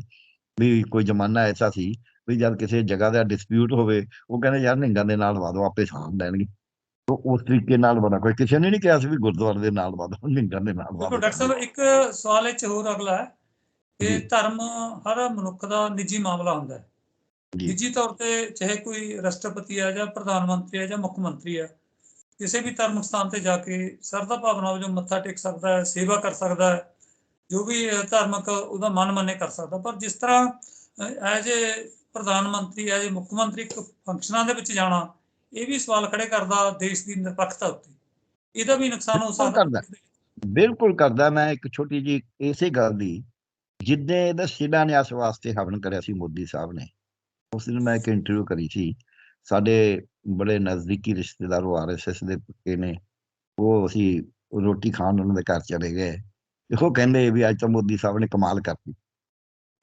ਵੀ ਕੋਈ ਜ਼ਮਾਨਾ ਐਸਾ ਸੀ ਵੀ ਜਦ ਕਿਸੇ ਜਗ੍ਹਾ ਦਾ ਡਿਸਪਿਊਟ ਹੋਵੇ ਉਹ ਕਹਿੰਦੇ ਯਾਰ ਨਿੰਗਾ ਦੇ ਨਾਲ ਵਾ ਦਿਓ ਆਪੇ ਸਾਂਭ ਲੈਣਗੇ ਉਹ ਉਸ ਤਰੀਕੇ ਨਾਲ ਬਣਾ ਕੋਈ ਕਿਸੇ ਨੇ ਨਹੀਂ ਕਿਹਾ ਸੀ ਵੀ ਗੁਰਦੁਆਰੇ ਦੇ ਨਾਲ ਵਾ ਦਿਓ ਨਿੰਗਾ ਦੇ ਨਾਲ ਵਾ ਦੇਖੋ ਦਿਓ ਡਾਕਟਰ ਸਾਹਿਬ ਇੱਕ ਸਵਾਲ ਇਹ 'ਚ ਹੋਰ ਅਗਲਾ ਹੈ ਕਿ। ਧਰਮ ਹਰ ਮਨੁੱਖ ਦਾ ਨਿੱਜੀ ਮਾਮਲਾ ਹੁੰਦਾ ਹੈ। ਨਿੱਜੀ ਤੌਰ ਤੇ ਚਾਹੇ ਕੋਈ ਰਾਸ਼ਟਰਪਤੀ ਹੈ ਜਾਂ ਪ੍ਰਧਾਨ ਮੰਤਰੀ ਹੈ ਜਾਂ ਮੁੱਖ ਮੰਤਰੀ ਹੈ ਕਿਸੇ ਵੀ ਧਾਰਮਿਕ ਸਥਾਨ ਤੇ ਜਾ ਕੇ ਸਰਦਾ ਭਾਵਨਾ ਵਜੋਂ ਮੱਥਾ ਟੇਕ ਸਕਦਾ ਹੈ ਸੇਵਾ ਕਰ ਸਕਦਾ ਹੈ ਜੋ ਵੀ ਧਾਰਮਿਕ ਉਹਦਾ ਮਨ ਮੰਨੇ ਕਰ ਸਕਦਾ। ਪਰ ਜਿਸ ਤਰ੍ਹਾਂ ਐਜ ਏ ਪ੍ਰਧਾਨ ਮੰਤਰੀ ਐਜ ਏ ਮੁੱਖ ਮੰਤਰੀ ਫੰਕਸ਼ਨਾਂ ਦੇ ਵਿੱਚ ਜਾਣਾ ਇਹ ਵੀ ਸਵਾਲ ਖੜੇ ਕਰਦਾ ਦੇਸ਼ ਦੀ ਨਿਰਪੱਖਤਾ ਉੱਤੇ। ਇਹਦਾ ਵੀ ਨੁਕਸਾਨ ਹੋ ਸਕਦਾ। ਬਿਲਕੁਲ ਕਰਦਾ। ਮੈਂ ਇੱਕ ਛੋਟੀ ਜੀ ਇਸੇ ਗੱਲ ਦੀ ਜਿੱਦੇ ਇਹਦਾ ਸ਼ਿਲਾਨਿਆਸ ਵਾਸਤੇ ਹਵਨ ਕਰਿਆ ਸੀ ਮੋਦੀ ਸਾਹਿਬ ਨੇ ਉਸ ਦਿਨ ਮੈਂ ਇੱਕ ਇੰਟਰਵਿਊ ਕਰੀ ਸੀ। ਸਾਡੇ ਬੜੇ ਨਜ਼ਦੀਕੀ ਰਿਸ਼ਤੇਦਾਰ ਉਹ ਆਰਐਸਐਸ ਦੇ ਪੱਕੇ ਨੇ। ਉਹ ਅਸੀਂ ਰੋਟੀ ਖਾਣ ਉਹਨਾਂ ਦੇ ਘਰ ਚਲੇ ਗਏ। ਦੇਖੋ ਕਹਿੰਦੇ ਵੀ ਅੱਜ ਤਾਂ ਮੋਦੀ ਸਾਹਿਬ ਨੇ ਕਮਾਲ ਕਰਤੀ।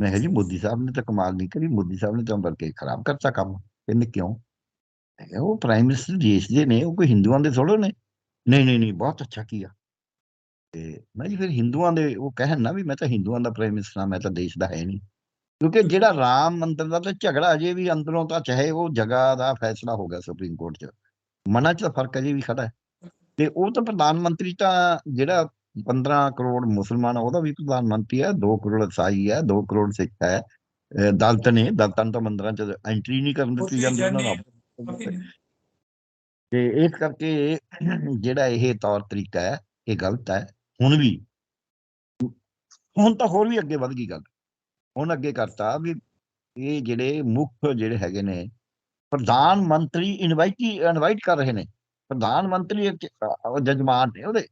ਮੈਂ ਕਿਹਾ ਜੀ ਮੋਦੀ ਸਾਹਿਬ ਨੇ ਤਾਂ ਕਮਾਲ ਨਹੀਂ ਕਰੀ, ਮੋਦੀ ਸਾਹਿਬ ਨੇ ਤਾਂ ਬਲਕਿ ਖਰਾਬ ਕਰਤਾ ਕੰਮ। ਕਹਿੰਦੇ ਕਿਉਂ? ਉਹ ਪ੍ਰਾਈਮ ਮਿਨਿਸਟਰ ਦੇਸ਼ ਦੇ ਨੇ, ਉਹ ਕੋਈ ਹਿੰਦੂਆਂ ਦੇ ਥੋੜ੍ਹੇ ਨੇ। ਨਹੀਂ ਨਹੀਂ ਨਹੀਂ, ਬਹੁਤ ਅੱਛਾ ਕੀਆ। ਤੇ ਮੈਂ ਜੀ ਫਿਰ ਹਿੰਦੂਆਂ ਦੇ, ਉਹ ਕਹਿਣ ਨਾ ਵੀ ਮੈਂ ਤਾਂ ਹਿੰਦੂਆਂ ਦਾ ਪ੍ਰਾਈਮ ਮਿਨਿਸਟਰ ਹਾਂ, ਮੈਂ ਤਾਂ ਦੇਸ਼ ਦਾ ਹੈ ਨਹੀਂ। ਕਿਉਂਕਿ ਜਿਹੜਾ ਰਾਮ ਮੰਦਿਰ ਦਾ ਤਾਂ ਝਗੜਾ ਅਜੇ ਵੀ ਅੰਦਰੋਂ ਤਾਂ ਚਾਹੇ ਉਹ ਜਗ੍ਹਾ ਦਾ ਫੈਸਲਾ ਹੋ ਗਿਆ ਸੁਪਰੀਮ ਕੋਰਟ 'ਚ, ਮਨਾਂ 'ਚ ਤਾਂ ਫ਼ਰਕ ਅਜੇ ਵੀ ਖੜਾ ਹੈ। ਤੇ ਉਹ ਤਾਂ ਪ੍ਰਧਾਨ ਮੰਤਰੀ ਤਾਂ ਜਿਹੜਾ 15 ਕਰੋੜ ਮੁਸਲਮਾਨ ਉਹਦਾ ਵੀ ਪ੍ਰਧਾਨ ਮੰਤਰੀ ਹੈ 2 ਕਰੋੜ ਈਸਾਈ ਹੈ 2 ਕਰੋੜ ਸਿੱਖ ਹੈ। ਦਲਿਤ ਨੇ ਦਲਿਤਾਂ ਤਾਂ ਮੰਦਿਰਾਂ 'ਚ ਐਂਟਰੀ ਨਹੀਂ ਕਰਨ ਦਿੱਤੀ ਜਾਂਦੀ ਉਹਨਾਂ ਨੂੰ। ਤੇ ਇਸ ਕਰਕੇ ਜਿਹੜਾ ਇਹ ਤੌਰ ਤਰੀਕਾ ਹੈ ਇਹ ਗਲਤ ਹੈ। ਹੁਣ ਵੀ ਹੁਣ ਤਾਂ ਹੋਰ ਵੀ ਅੱਗੇ ਵਧ ਗਈ ਗੱਲ। ਹੁਣ ਅੱਗੇ ਕਰਤਾ ਵੀ ਇਹ ਜਿਹੜੇ ਮੁੱਖ ਜਿਹੜੇ ਹੈਗੇ ਨੇ ਪ੍ਰਧਾਨ ਮੰਤਰੀ ਇਨਵਾਈਟ ਇਨਵਾਈਟ ਕਰ ਰਹੇ ਨੇ। ਪ੍ਰਧਾਨ ਮੰਤਰੀ ਜਜਮਾਨ ਨੇ ਉਹਦੇ।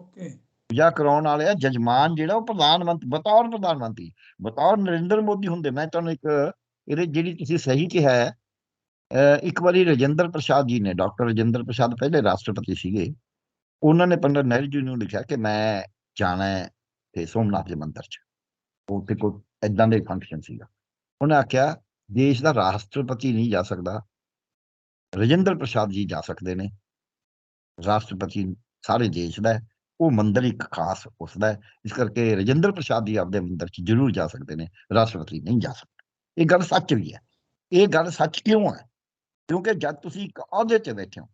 ਓਕੇ ਪੂਜਾ ਕਰਾਉਣ ਵਾਲੇ ਆ ਜਜਮਾਨ ਜਿਹੜਾ ਉਹ ਪ੍ਰਧਾਨ ਮੰਤਰੀ ਬਤੌਰ ਪ੍ਰਧਾਨ ਮੰਤਰੀ ਬਤੌਰ ਨਰਿੰਦਰ ਮੋਦੀ ਹੁੰਦੇ। ਮੈਂ ਤੁਹਾਨੂੰ ਇੱਕ ਇਹਦੇ ਜਿਹੜੀ ਤੁਸੀਂ ਸਹੀ ਕਿਹਾ ਹੈ ਅਹ, ਇੱਕ ਵਾਰੀ ਰਜਿੰਦਰ ਪ੍ਰਸਾਦ ਜੀ ਨੇ ਡਾਕਟਰ ਰਜਿੰਦਰ ਪ੍ਰਸਾਦ ਪਹਿਲੇ ਰਾਸ਼ਟਰਪਤੀ ਸੀਗੇ। ਉਹਨਾਂ ਨੇ ਪੰਡਤ ਨਹਿਰੂ ਜੀ ਨੂੰ ਲਿਖਿਆ ਕਿ ਮੈਂ ਜਾਣਾ ਹੈ ਤੇ ਸੋਮਨਾਥ ਦੇ ਮੰਦਿਰ 'ਚ। ਉੱਥੇ ਕੋਈ ਏਦਾਂ ਦੇ ਫੰਕਸ਼ਨ ਸੀਗਾ। ਉਹਨੇ ਆਖਿਆ ਦੇਸ਼ ਦਾ ਰਾਸ਼ਟਰਪਤੀ ਨਹੀਂ ਜਾ ਸਕਦਾ। ਰਜਿੰਦਰ ਪ੍ਰਸਾਦ ਜੀ ਜਾ ਸਕਦੇ ਨੇ। ਰਾਸ਼ਟਰਪਤੀ ਸਾਰੇ ਦੇਸ਼ ਦਾ ਉਹ ਮੰਦਰ ਇੱਕ ਖਾਸ ਉਸਦਾ ਹੈ, ਇਸ ਕਰਕੇ ਰਜਿੰਦਰ ਪ੍ਰਸਾਦ ਜੀ ਆਪਦੇ ਮੰਦਰ 'ਚ ਜ਼ਰੂਰ ਜਾ ਸਕਦੇ ਨੇ, ਰਾਸ਼ਟਰਪਤੀ ਨਹੀਂ ਜਾ ਸਕਦੇ। ਇਹ ਗੱਲ ਸੱਚ ਵੀ ਹੈ। ਇਹ ਗੱਲ ਸੱਚ ਕਿਉਂ ਹੈ? ਕਿਉਂਕਿ ਜਦ ਤੁਸੀਂ ਇੱਕ ਅਹੁਦੇ ਤੇ ਬੈਠੇ ਹੋ,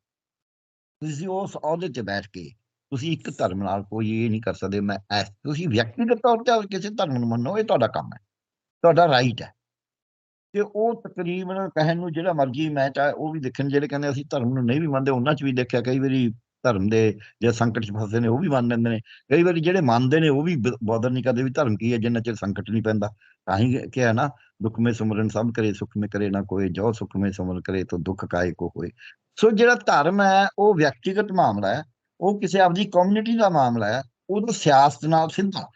ਤੁਸੀਂ ਉਸ ਅਹੁਦੇ ਤੇ ਬੈਠ ਕੇ ਤੁਸੀਂ ਇੱਕ ਧਰਮ ਨਾਲ ਕੋਈ ਇਹ ਨਹੀਂ ਕਰ ਸਕਦੇ, ਮੈਂ ਤੁਸੀਂ ਵਿਅਕਤੀਗਤ ਤੌਰ ਤੇ ਕਿਸੇ ਧਰਮ ਨੂੰ ਮੰਨੋ, ਇਹ ਤੁਹਾਡਾ ਕੰਮ ਹੈ। ਤੁਹਾਡਾ ਰਾਈਟ ਹੈ। ਤੇ ਉਹ ਤਕਰੀਬਨ ਕਹਿਣ ਨੂੰ ਜਿਹੜਾ ਮਰਜ਼ੀ ਮੈਂ ਚਾਹੇ ਉਹ ਵੀ ਦੇਖਣ, ਜਿਹੜੇ ਕਹਿੰਦੇ ਅਸੀਂ ਧਰਮ ਨੂੰ ਨਹੀਂ ਵੀ ਮੰਨਦੇ, ਉਹਨਾਂ 'ਚ ਵੀ ਦੇਖਿਆ, ਕਈ ਵਾਰੀ ਧਰਮ ਦੇ ਜੇ ਸੰਕਟ 'ਚ ਫਸੇ ਨੇ ਉਹ ਵੀ ਮੰਨ ਲੈਂਦੇ ਨੇ। ਕਈ ਵਾਰੀ ਜਿਹੜੇ ਮੰਨਦੇ ਨੇ ਉਹ ਵੀ ਬੋਦਰ ਨਹੀਂ ਕਰਦੇ ਵੀ ਧਰਮ ਕੀ ਹੈ, ਜਿੰਨਾ ਚਿਰ ਸੰਕਟ ਨਹੀਂ ਪੈਂਦਾ। ਤਾਂ ਹੀ ਕਿਹਾ ਨਾ, ਦੁੱਖ ਮੇ ਸਿਮਰਨ ਸਭ ਕਰੇ, ਸੁਖ ਮੇ ਕਰੇ ਨਾ ਕੋਈ ਜੋ ਸੁਖ ਮੇ ਸਿਮਰਨ ਕਰੇ, ਤਾਂ ਦੁੱਖ ਕਾਏ ਕੋ ਹੋਏ। ਸੋ ਜਿਹੜਾ ਧਰਮ ਹੈ, ਉਹ ਵਿਅਕਤੀਗਤ ਮਾਮਲਾ ਹੈ, ਉਹ ਕਿਸੇ ਆਪਦੀ ਕਮਿਊਨਿਟੀ ਦਾ ਮਾਮਲਾ ਹੈ ਉਹ ਸਿਆਸਤ ਨਾਲ ਸਿੱਧਾ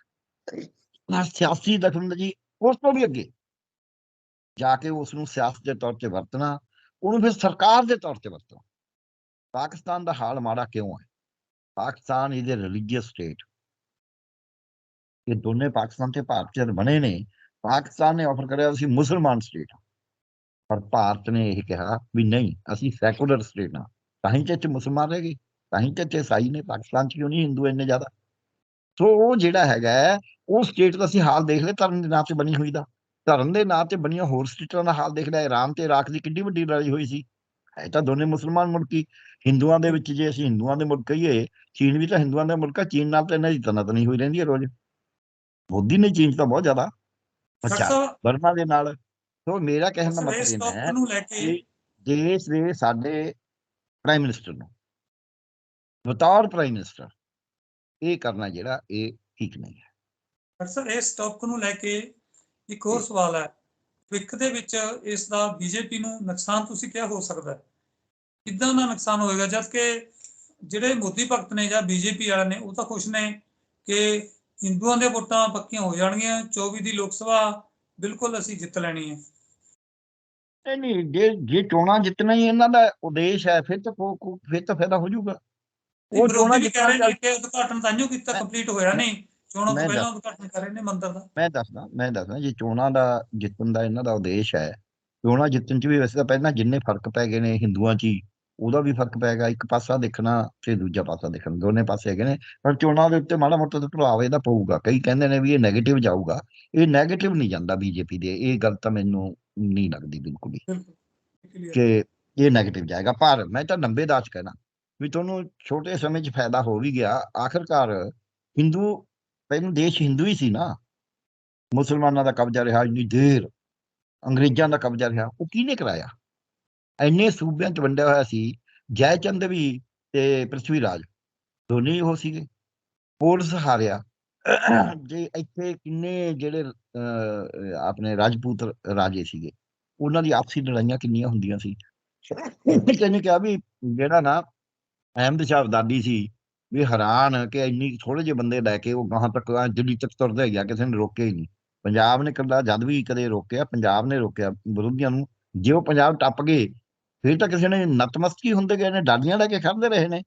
ਨਾ ਸਿਆਸੀ ਦਖਲਅੰਦਾਜ਼ੀ ਉਸ ਤੋਂ ਵੀ ਅੱਗੇ। ਜਾ ਕੇ ਉਸ ਨੂੰ ਸਿਆਸਤ ਦੇ ਤੌਰ ਤੇ ਵਰਤਣਾ, ਉਹਨੂੰ ਫਿਰ ਸਰਕਾਰ ਦੇ ਤੌਰ ਤੇ ਵਰਤਣਾ। ਪਾਕਿਸਤਾਨ ਦਾ ਹਾਲ ਮਾੜਾ ਕਿਉਂ ਹੈ? Pakistan is a religious state ਇਹ ਦੋਨੇ ਪਾਕਿਸਤਾਨ ਤੇ ਭਾਰਤ ਬਣੇ ਨੇ ਪਾਕਿਸਤਾਨ ਨੇ ਆਫਰ ਕਰਿਆ ਅਸੀਂ ਮੁਸਲਮਾਨ ਸਟੇਟ ਪਰ ਭਾਰਤ ਨੇ ਇਹ ਕਿਹਾ ਵੀ ਨਹੀਂ ਅਸੀਂ ਸੈਕੂਲਰ ਸਟੇਟ ਹਾਂ ਤਾਂ ਹੀ ਤੇ ਮੁਸਲਮਾਨ ਰਹਿ ਗਏ ਤਾਂ ਹੀ ਤੇ ਈਸਾਈ ਨੇ ਪਾਕਿਸਤਾਨ ਚ ਕਿਉਂ ਨਹੀਂ ਹਿੰਦੂ ਇੰਨੇ ਜ਼ਿਆਦਾ? ਸੋ ਉਹ ਜਿਹੜਾ ਹੈਗਾ ਹੈ, ਉਹ ਸਟੇਟ ਦਾ ਅਸੀਂ ਹਾਲ ਦੇਖ ਲਿਆ ਧਰਮ ਦੇ ਨਾਂ ਤੇ ਬਣੀ ਹੋਈ ਦਾ। ਧਰਮ ਦੇ ਨਾਂ ਤੇ ਬਣੀਆਂ ਹੋਰ ਸਟੇਟਾਂ ਦਾ ਹਾਲ ਦੇਖ ਲਿਆ ਇਰਾਨ ਤੇ ਇਰਾਕ ਦੀ ਕਿੰਨੀ ਵੱਡੀ ਲੜਾਈ ਹੋਈ ਸੀ। ਹੈ। ਤਾਂ ਦੋਨੇ ਮੁਸਲਮਾਨ ਮੁਲਕ ਹੀ। ਹਿੰਦੂਆਂ ਦੇ ਵਿੱਚ ਜੇ ਅਸੀਂ ਹਿੰਦੂਆਂ ਦੇ ਮੁਲਕ ਕਹੀਏ ਚੀਨ ਵੀ ਤਾਂ ਹਿੰਦੂਆਂ ਦਾ ਮੁਲਕ ਹੈ ਚੀਨ ਨਾਲ ਤਾਂ ਇਹਨਾਂ ਦੀ ਤਨਤ ਨਹੀਂ ਹੋਈ ਰਹਿੰਦੀ ਹੈ ਰੋਜ਼। ਮੋਦੀ ਨੇ ਚੀਨ ਤਾਂ ਬਹੁਤ ਜ਼ਿਆਦਾ ਅੱਛਾ ਬਰਮਾ ਦੇ ਨਾਲ। ਸੋ ਮੇਰਾ ਕਹਿਣ ਦਾ ਸਰ, ਮਤਲਬ ਇਹ ਹੈ ਕੇ ਦੇਸ਼ ਦੇ ਸਾਡੇ ਪ੍ਰਾਈਮ ਮਿਨਿਸਟਰ ਨੂੰ ਬਤੌਰ ਪ੍ਰਾਈਮ ਮਿਨਿਸਟਰ ਇਹ ਕਰਨਾ ਜਿਹੜਾ ਇਹ ਠੀਕ ਨਹੀਂ ਹੈ। ਸਾਹਿਬ ਇਸ ਟੌਪਿਕ ਨੂੰ ਲੈ ਕੇ ਇੱਕ ਹੋਰ ਸਵਾਲ ਹੈ। ਭਵਿੱਖ ਦੇ ਵਿੱਚ ਇਸ ਦਾ ਬੀਜੇਪੀ ਨੂੰ ਨੁਕਸਾਨ ਤੁਸੀਂ ਕਿਹਾ ਹੋ ਸਕਦਾ ਹੈ। ਕਿੱਦਾਂ ਦਾ ਨੁਕਸਾਨ ਹੋਏਗਾ? ਜਦ ਕਿ ਜਿਹੜੇ ਮੋਦੀ ਭਗਤ ਨੇ ਜਾਂ ਬੀਜੇਪੀ ਵਾਲੇ ਨੇ ਉਹ ਤਾਂ ਖੁਸ਼ ਨੇ ਕਿ ਹਿੰਦੂਆਂ ਦੇ ਵੋਟਾਂ ਪੱਕੀਆਂ ਹੋ ਜਾਣਗੀਆਂ 24 ਦੀ ਲੋਕ ਸਭਾ ਬਿਲਕੁਲ ਅਸੀਂ ਜਿੱਤ ਲੈਣੀ ਹੈ। ਨਹੀਂ ਨਹੀਂ ਜੇ ਜੇ ਚੋਣਾਂ ਜਿੱਤਣਾ ਹੀ ਇਹਨਾਂ ਦਾ ਉਦੇਸ਼ ਹੈ ਫਿਰ ਤਾਂ ਫਿਰ ਤਾਂ ਫਾਇਦਾ ਹੋ ਜਾਊਗਾ। ਉਹ ਚੋਣਾਂ ਜਿੱਤਣਾ ਕਿ ਉਦਘਾਟਨ ਤਾਂਿਓ ਕੀਤਾ ਕੰਪਲੀਟ ਹੋਇਆ ਨਹੀਂ। ਚੋਣਾਂ ਤੋਂ ਪਹਿਲਾਂ ਉਦਘਾਟਨ ਕਰ ਰਹੇ ਨੇ ਮੰਦਰ ਦਾ? ਮੈਂ ਦੱਸਦਾ ਮੈਂ ਦੱਸਦਾ ਜੇ ਚੋਣਾਂ ਦਾ ਜਿੱਤਣ ਦਾ ਇਹਨਾਂ ਦਾ ਉਦੇਸ਼ ਹੈ ਚੋਣਾਂ ਜਿੱਤਣ 'ਚ ਵੀ ਵੈਸੇ ਤਾਂ ਪਹਿਲਾਂ ਜਿੰਨੇ ਫ਼ਰਕ ਪੈ ਗਏ ਨੇ ਹਿੰਦੂਆਂ 'ਚ ਹੀ ਉਹਦਾ ਵੀ ਫ਼ਰਕ ਪੈਗਾ ਇੱਕ ਪਾਸਾ ਦੇਖਣਾ ਤੇ ਦੂਜਾ ਪਾਸਾ ਦੇਖਣਾ ਦੋਨੇ ਪਾਸੇ ਹੈਗੇ ਨੇ ਪਰ ਚੋਣਾਂ ਦੇ ਉੱਤੇ ਮਾੜਾ ਮੋਟਾ ਤਾਂ ਪ੍ਰਭਾਵ ਇਹਦਾ ਪਊਗਾ ਕਈ ਕਹਿੰਦੇ ਨੇ ਵੀ ਇਹ 네ਗੇਟਿਵ ਜਾਊਗਾ ਇਹ 네ਗੇਟਿਵ ਨਹੀਂ ਜਾਂਦਾ ਬੀਜੇਪੀ ਦੇ ਇਹ ਗੱਲ ਤਾਂ ਮੈਨੂੰ ਨਹੀਂ ਲੱਗਦੀ ਬਿਲਕੁਲ ਹੀ ਕਿ ਇਹ 네ਗੇਟਿਵ ਜਾਏਗਾ ਪਰ ਮੈਂ ਤਾਂ ਲੰਬੇ ਦਾਸ ਕਹਿਣਾ ਵੀ ਤੁਹਾਨੂੰ ਛੋਟੇ ਸਮੇਂ 'ਚ ਫਾਇਦਾ ਹੋ ਵੀ ਗਿਆ ਆਖਰਕਾਰ ਹਿੰਦੂ ਪਹਿਲਾਂ ਦੇਸ਼ ਹਿੰਦੂ ਹੀ ਸੀ ਨਾ। ਮੁਸਲਮਾਨਾਂ ਦਾ ਕਬਜ਼ਾ ਰਿਹਾ, ਇੰਨੀ ਦੇਰ ਅੰਗਰੇਜ਼ਾਂ ਦਾ ਕਬਜ਼ਾ ਰਿਹਾ, ਉਹ ਕਿਹਨੇ ਕਰਾਇਆ? ਇੰਨੇ ਸੂਬਿਆਂ 'ਚ ਵੰਡਿਆ ਹੋਇਆ ਸੀ, ਜੈਚੰਦ ਵੀ ਤੇ ਪ੍ਰਿਥਵੀ ਰਾਜ ਦੋਨੇ ਹੀ ਉਹ ਸੀਗੇ। ਪੁਲਿਸ ਹਾਰਿਆ। ਜੇ ਇੱਥੇ ਕਿੰਨੇ ਜਿਹੜੇ ਆਪਣੇ ਰਾਜਪੂਤ ਰਾਜੇ ਸੀਗੇ, ਉਹਨਾਂ ਦੀ ਆਪਸੀ ਲੜਾਈਆਂ ਕਿੰਨੀਆਂ ਹੁੰਦੀਆਂ ਸੀ। ਕਹਿੰਦੇ ਕਿਹਾ ਵੀ ਜਿਹੜਾ ਨਾ ਅਹਿਮਦ ਸ਼ਾਹ ਅਬਦਾਦੀ ਸੀ ਵੀ ਹੈਰਾਨ ਕਿ ਇੰਨੀ ਥੋੜੇ ਜਿਹੇ ਬੰਦੇ ਲੈ ਕੇ ਉਹ ਗਾਹਾਂ ਤੱਕ ਐਂ ਦਿੱਲੀ ਤੱਕ ਤੁਰਦਾ ਗਿਆ ਕਿਸੇ ਨੇ ਰੋਕਿਆ ਹੀ ਨਹੀਂ। ਪੰਜਾਬ ਨੇ ਕੱਲਾ ਜਦ ਵੀ ਕਦੇ ਰੋਕਿਆ, ਪੰਜਾਬ ਨੇ ਰੋਕਿਆ ਵਿਰੋਧੀਆਂ ਨੂੰ। ਜੇ ਉਹ ਪੰਜਾਬ ਟੱਪ ਗਏ, ਫਿਰ ਤਾਂ ਕਿਸੇ ਨੇ ਨਤਮਸਤਕੀ ਹੁੰਦੇ ਗਏ ਨੇ ਡਾਲੀਆਂ ਲੈ ਕੇ ਖੜਦੇ ਰਹੇ ਨੇ।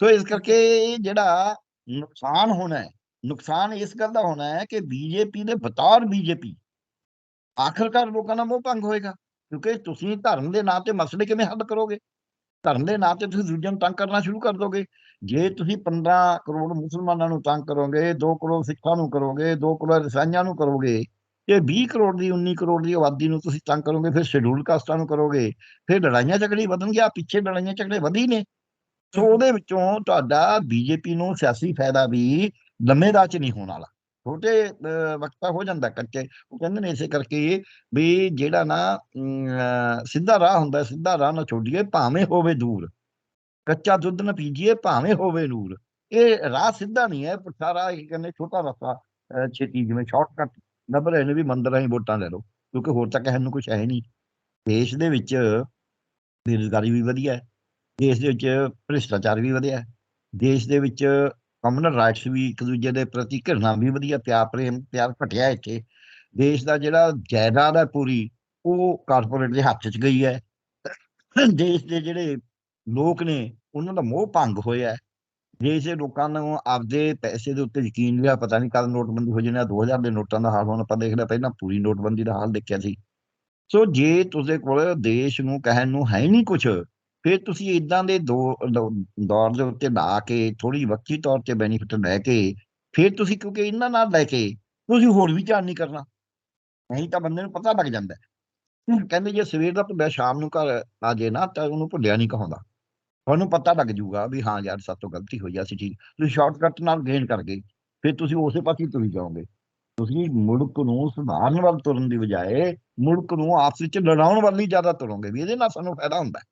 ਸੋ ਇਸ ਕਰਕੇ ਜਿਹੜਾ ਨੁਕਸਾਨ ਹੋਣਾ ਹੈ, ਨੁਕਸਾਨ ਇਸ ਗੱਲ ਦਾ ਹੋਣਾ ਹੈ ਕਿ ਬੀਜੇਪੀ ਦੇ ਬਤੌਰ ਬੀਜੇਪੀ ਆਖਰਕਾਰ ਲੋਕਾਂ ਦਾ ਮੋਹ ਭੰਗ ਹੋਏਗਾ। ਕਿਉਂਕਿ ਤੁਸੀਂ ਧਰਮ ਦੇ ਨਾਂ ਤੇ ਮਸਲੇ ਕਿਵੇਂ ਹੱਲ ਕਰੋਗੇ? ਧਰਮ ਦੇ ਨਾਂ ਤੇ ਤੁਸੀਂ ਦੂਜਿਆਂ ਨੂੰ ਤੰਗ ਕਰਨਾ ਸ਼ੁਰੂ ਕਰ ਦੋਗੇ। ਜੇ ਤੁਸੀਂ 15 ਕਰੋੜ ਮੁਸਲਮਾਨਾਂ ਨੂੰ ਤੰਗ ਕਰੋਗੇ 2 ਕਰੋੜ ਸਿੱਖਾਂ ਨੂੰ ਕਰੋਗੇ 2 ਕਰੋੜ ਇਸਾਈਆਂ ਨੂੰ ਕਰੋਗੇ ਇਹ 20 ਕਰੋੜ ਦੀ 19 ਕਰੋੜ ਦੀ ਆਬਾਦੀ ਨੂੰ ਤੁਸੀਂ ਤੰਗ ਕਰੋਗੇ ਫਿਰ ਸ਼ਡਿਊਲ ਕਾਸਟਾਂ ਨੂੰ ਕਰੋਗੇ ਫਿਰ ਲੜਾਈਆਂ ਝਗੜੇ ਵਧਣਗੇ ਆ ਪਿੱਛੇ ਲੜਾਈਆਂ ਝਗੜੇ ਵਧੀ ਨੇ। ਸੋ ਉਹਦੇ ਵਿੱਚੋਂ ਤੁਹਾਡਾ ਬੀਜੇਪੀ ਨੂੰ ਸਿਆਸੀ ਫਾਇਦਾ ਵੀ ਲੰਮੇ ਦਾ 'ਚ ਨਹੀਂ ਹੋਣ ਵਾਲਾ। ਛੋਟੇ ਅਹ, ਵਕਤਾ ਹੋ ਜਾਂਦਾ ਕੱਚੇ। ਉਹ ਕਹਿੰਦੇ ਨੇ ਇਸੇ ਕਰਕੇ ਵੀ ਜਿਹੜਾ ਨਾ ਸਿੱਧਾ ਰਾਹ ਹੁੰਦਾ ਸਿੱਧਾ ਰਾਹ ਨਾ ਛੋਡੀਏ ਭਾਵੇਂ ਹੋਵੇ ਦੂਰ। ਕੱਚਾ ਦੁੱਧ ਨਾ ਪੀਜੀਏ, ਭਾਵੇਂ ਹੋਵੇ ਨੂਰ। ਇਹ ਰਾਹ ਸਿੱਧਾ ਨਹੀਂ ਹੈ, ਪੁੱਠਾ ਰਾਹ ਇਹ ਕਹਿੰਦੇ ਛੋਟਾ ਰਸਤਾ ਛੇਤੀ ਜਿਵੇਂ ਸ਼ਾਰਟਕਟ ਲੱਭ ਰਹੇ ਨੇ ਵੀ ਮੰਦਰ ਰਾਹੀਂ ਵੋਟਾਂ ਲੈ ਲਓ, ਕਿਉਂਕਿ ਹੋਰ ਤਾਂ ਕਹਿਣ ਨੂੰ ਕੁਝ ਹੈ ਨਹੀਂ। ਦੇਸ਼ ਦੇ ਵਿੱਚ ਬੇਰੁਜ਼ਗਾਰੀ ਵੀ ਵਧੀਆ ਹੈ, ਦੇਸ਼ ਦੇ ਵਿੱਚ ਭ੍ਰਿਸ਼ਟਾਚਾਰ ਵੀ ਵਧਿਆ ਹੈ, ਦੇਸ਼ ਦੇ ਵਿੱਚ ਕਮਨਲ ਰਾਈਟਸ ਵੀ ਇੱਕ ਦੂਜੇ ਦੇ ਪ੍ਰਤੀ ਘਿਰਣਾ ਵੀ ਵਧੀਆ, ਪਿਆਰ, ਪ੍ਰੇਮ, ਪਿਆਰ ਘਟਿਆ ਇੱਥੇ। ਦੇਸ਼ ਦਾ ਜਿਹੜਾ ਜਾਇਦਾਦ ਹੈ ਪੂਰੀ, ਉਹ ਕਾਰਪੋਰੇਟ ਦੇ ਹੱਥ 'ਚ ਗਈ ਹੈ। ਦੇਸ਼ ਦੇ ਜਿਹੜੇ ਲੋਕ ਨੇ ਉਹਨਾਂ ਦਾ ਮੋਹ ਭੰਗ ਹੋਇਆ ਜੇ ਇਸੇ ਲੋਕਾਂ ਨੂੰ ਆਪਦੇ ਪੈਸੇ ਦੇ ਉੱਤੇ ਯਕੀਨ ਲਿਆ ਪਤਾ ਨਹੀਂ ਕਦ ਨੋਟਬੰਦੀ ਹੋ ਜਾਣੀ ਆ 2000 ਦੇ ਨੋਟਾਂ ਦਾ ਹਾਲ ਹੁਣ ਆਪਾਂ ਦੇਖਦੇ ਹਾਂ, ਪਹਿਲਾਂ ਪੂਰੀ ਨੋਟਬੰਦੀ ਦਾ ਹਾਲ ਦੇਖਿਆ ਸੀ। ਸੋ ਜੇ ਤੁਸੀਂ ਕੋਲ ਦੇਸ਼ ਨੂੰ ਕਹਿਣ ਨੂੰ ਹੈ ਨਹੀਂ ਕੁਝ ਫਿਰ ਤੁਸੀਂ ਇਦਾਂ ਦੇ ਦੋ ਦੋ- ਦੌਰ ਦੇ ਉੱਤੇ ਲਾ ਕੇ ਥੋੜੀ ਵਕਤੀ ਤੌਰ ਤੇ ਬੈਨੀਫਿਟ ਲੈ ਕੇ ਫਿਰ ਤੁਸੀਂ ਕਿਉਂਕਿ ਇਹਨਾਂ ਨਾਲ ਲੈ ਕੇ ਤੁਸੀਂ ਹੋਰ ਵੀ ਧਿਆਨ ਨਹੀਂ ਕਰਨਾ। ਨਹੀਂ ਤਾਂ ਬੰਦੇ ਨੂੰ ਪਤਾ ਲੱਗ ਜਾਂਦਾ ਕਹਿੰਦੇ ਜੇ ਸਵੇਰ ਦਾ ਭੁੱਲਿਆ ਸ਼ਾਮ ਨੂੰ ਘਰ ਆ ਜੇ ਨਾ ਤਾਂ ਉਹਨੂੰ ਭੁੱਲਿਆ ਨਹੀਂ ਕਹਾਉਂਦਾ। ਤੁਹਾਨੂੰ ਪਤਾ ਲੱਗ ਜੂਗਾ ਵੀ ਹਾਂ ਯਾਰ ਸਾਡੇ ਤੋਂ ਗਲਤੀ ਹੋਈ ਆ ਸੀ ਠੀਕ। ਤੁਸੀਂ ਸ਼ਾਰਟਕਟ ਨਾਲ ਗੇਨ ਕਰ ਗਏ, ਫਿਰ ਤੁਸੀਂ ਉਸੇ ਪਾਸੇ ਤੁਰੀ ਜਾਓਗੇ। ਤੁਸੀਂ ਮੁਲਕ ਨੂੰ ਸੁਧਾਰਨ ਵੱਲ ਤੁਰਨ ਦੀ ਬਜਾਏ ਮੁਲਕ ਨੂੰ ਆਪਸ ਵਿੱਚ ਲੜਾਉਣ ਵੱਲ ਹੀ ਜ਼ਿਆਦਾ ਤੁਰੋਗੇ ਵੀ ਇਹਦੇ ਨਾਲ ਸਾਨੂੰ ਫਾਇਦਾ ਹੁੰਦਾ। ਹੈ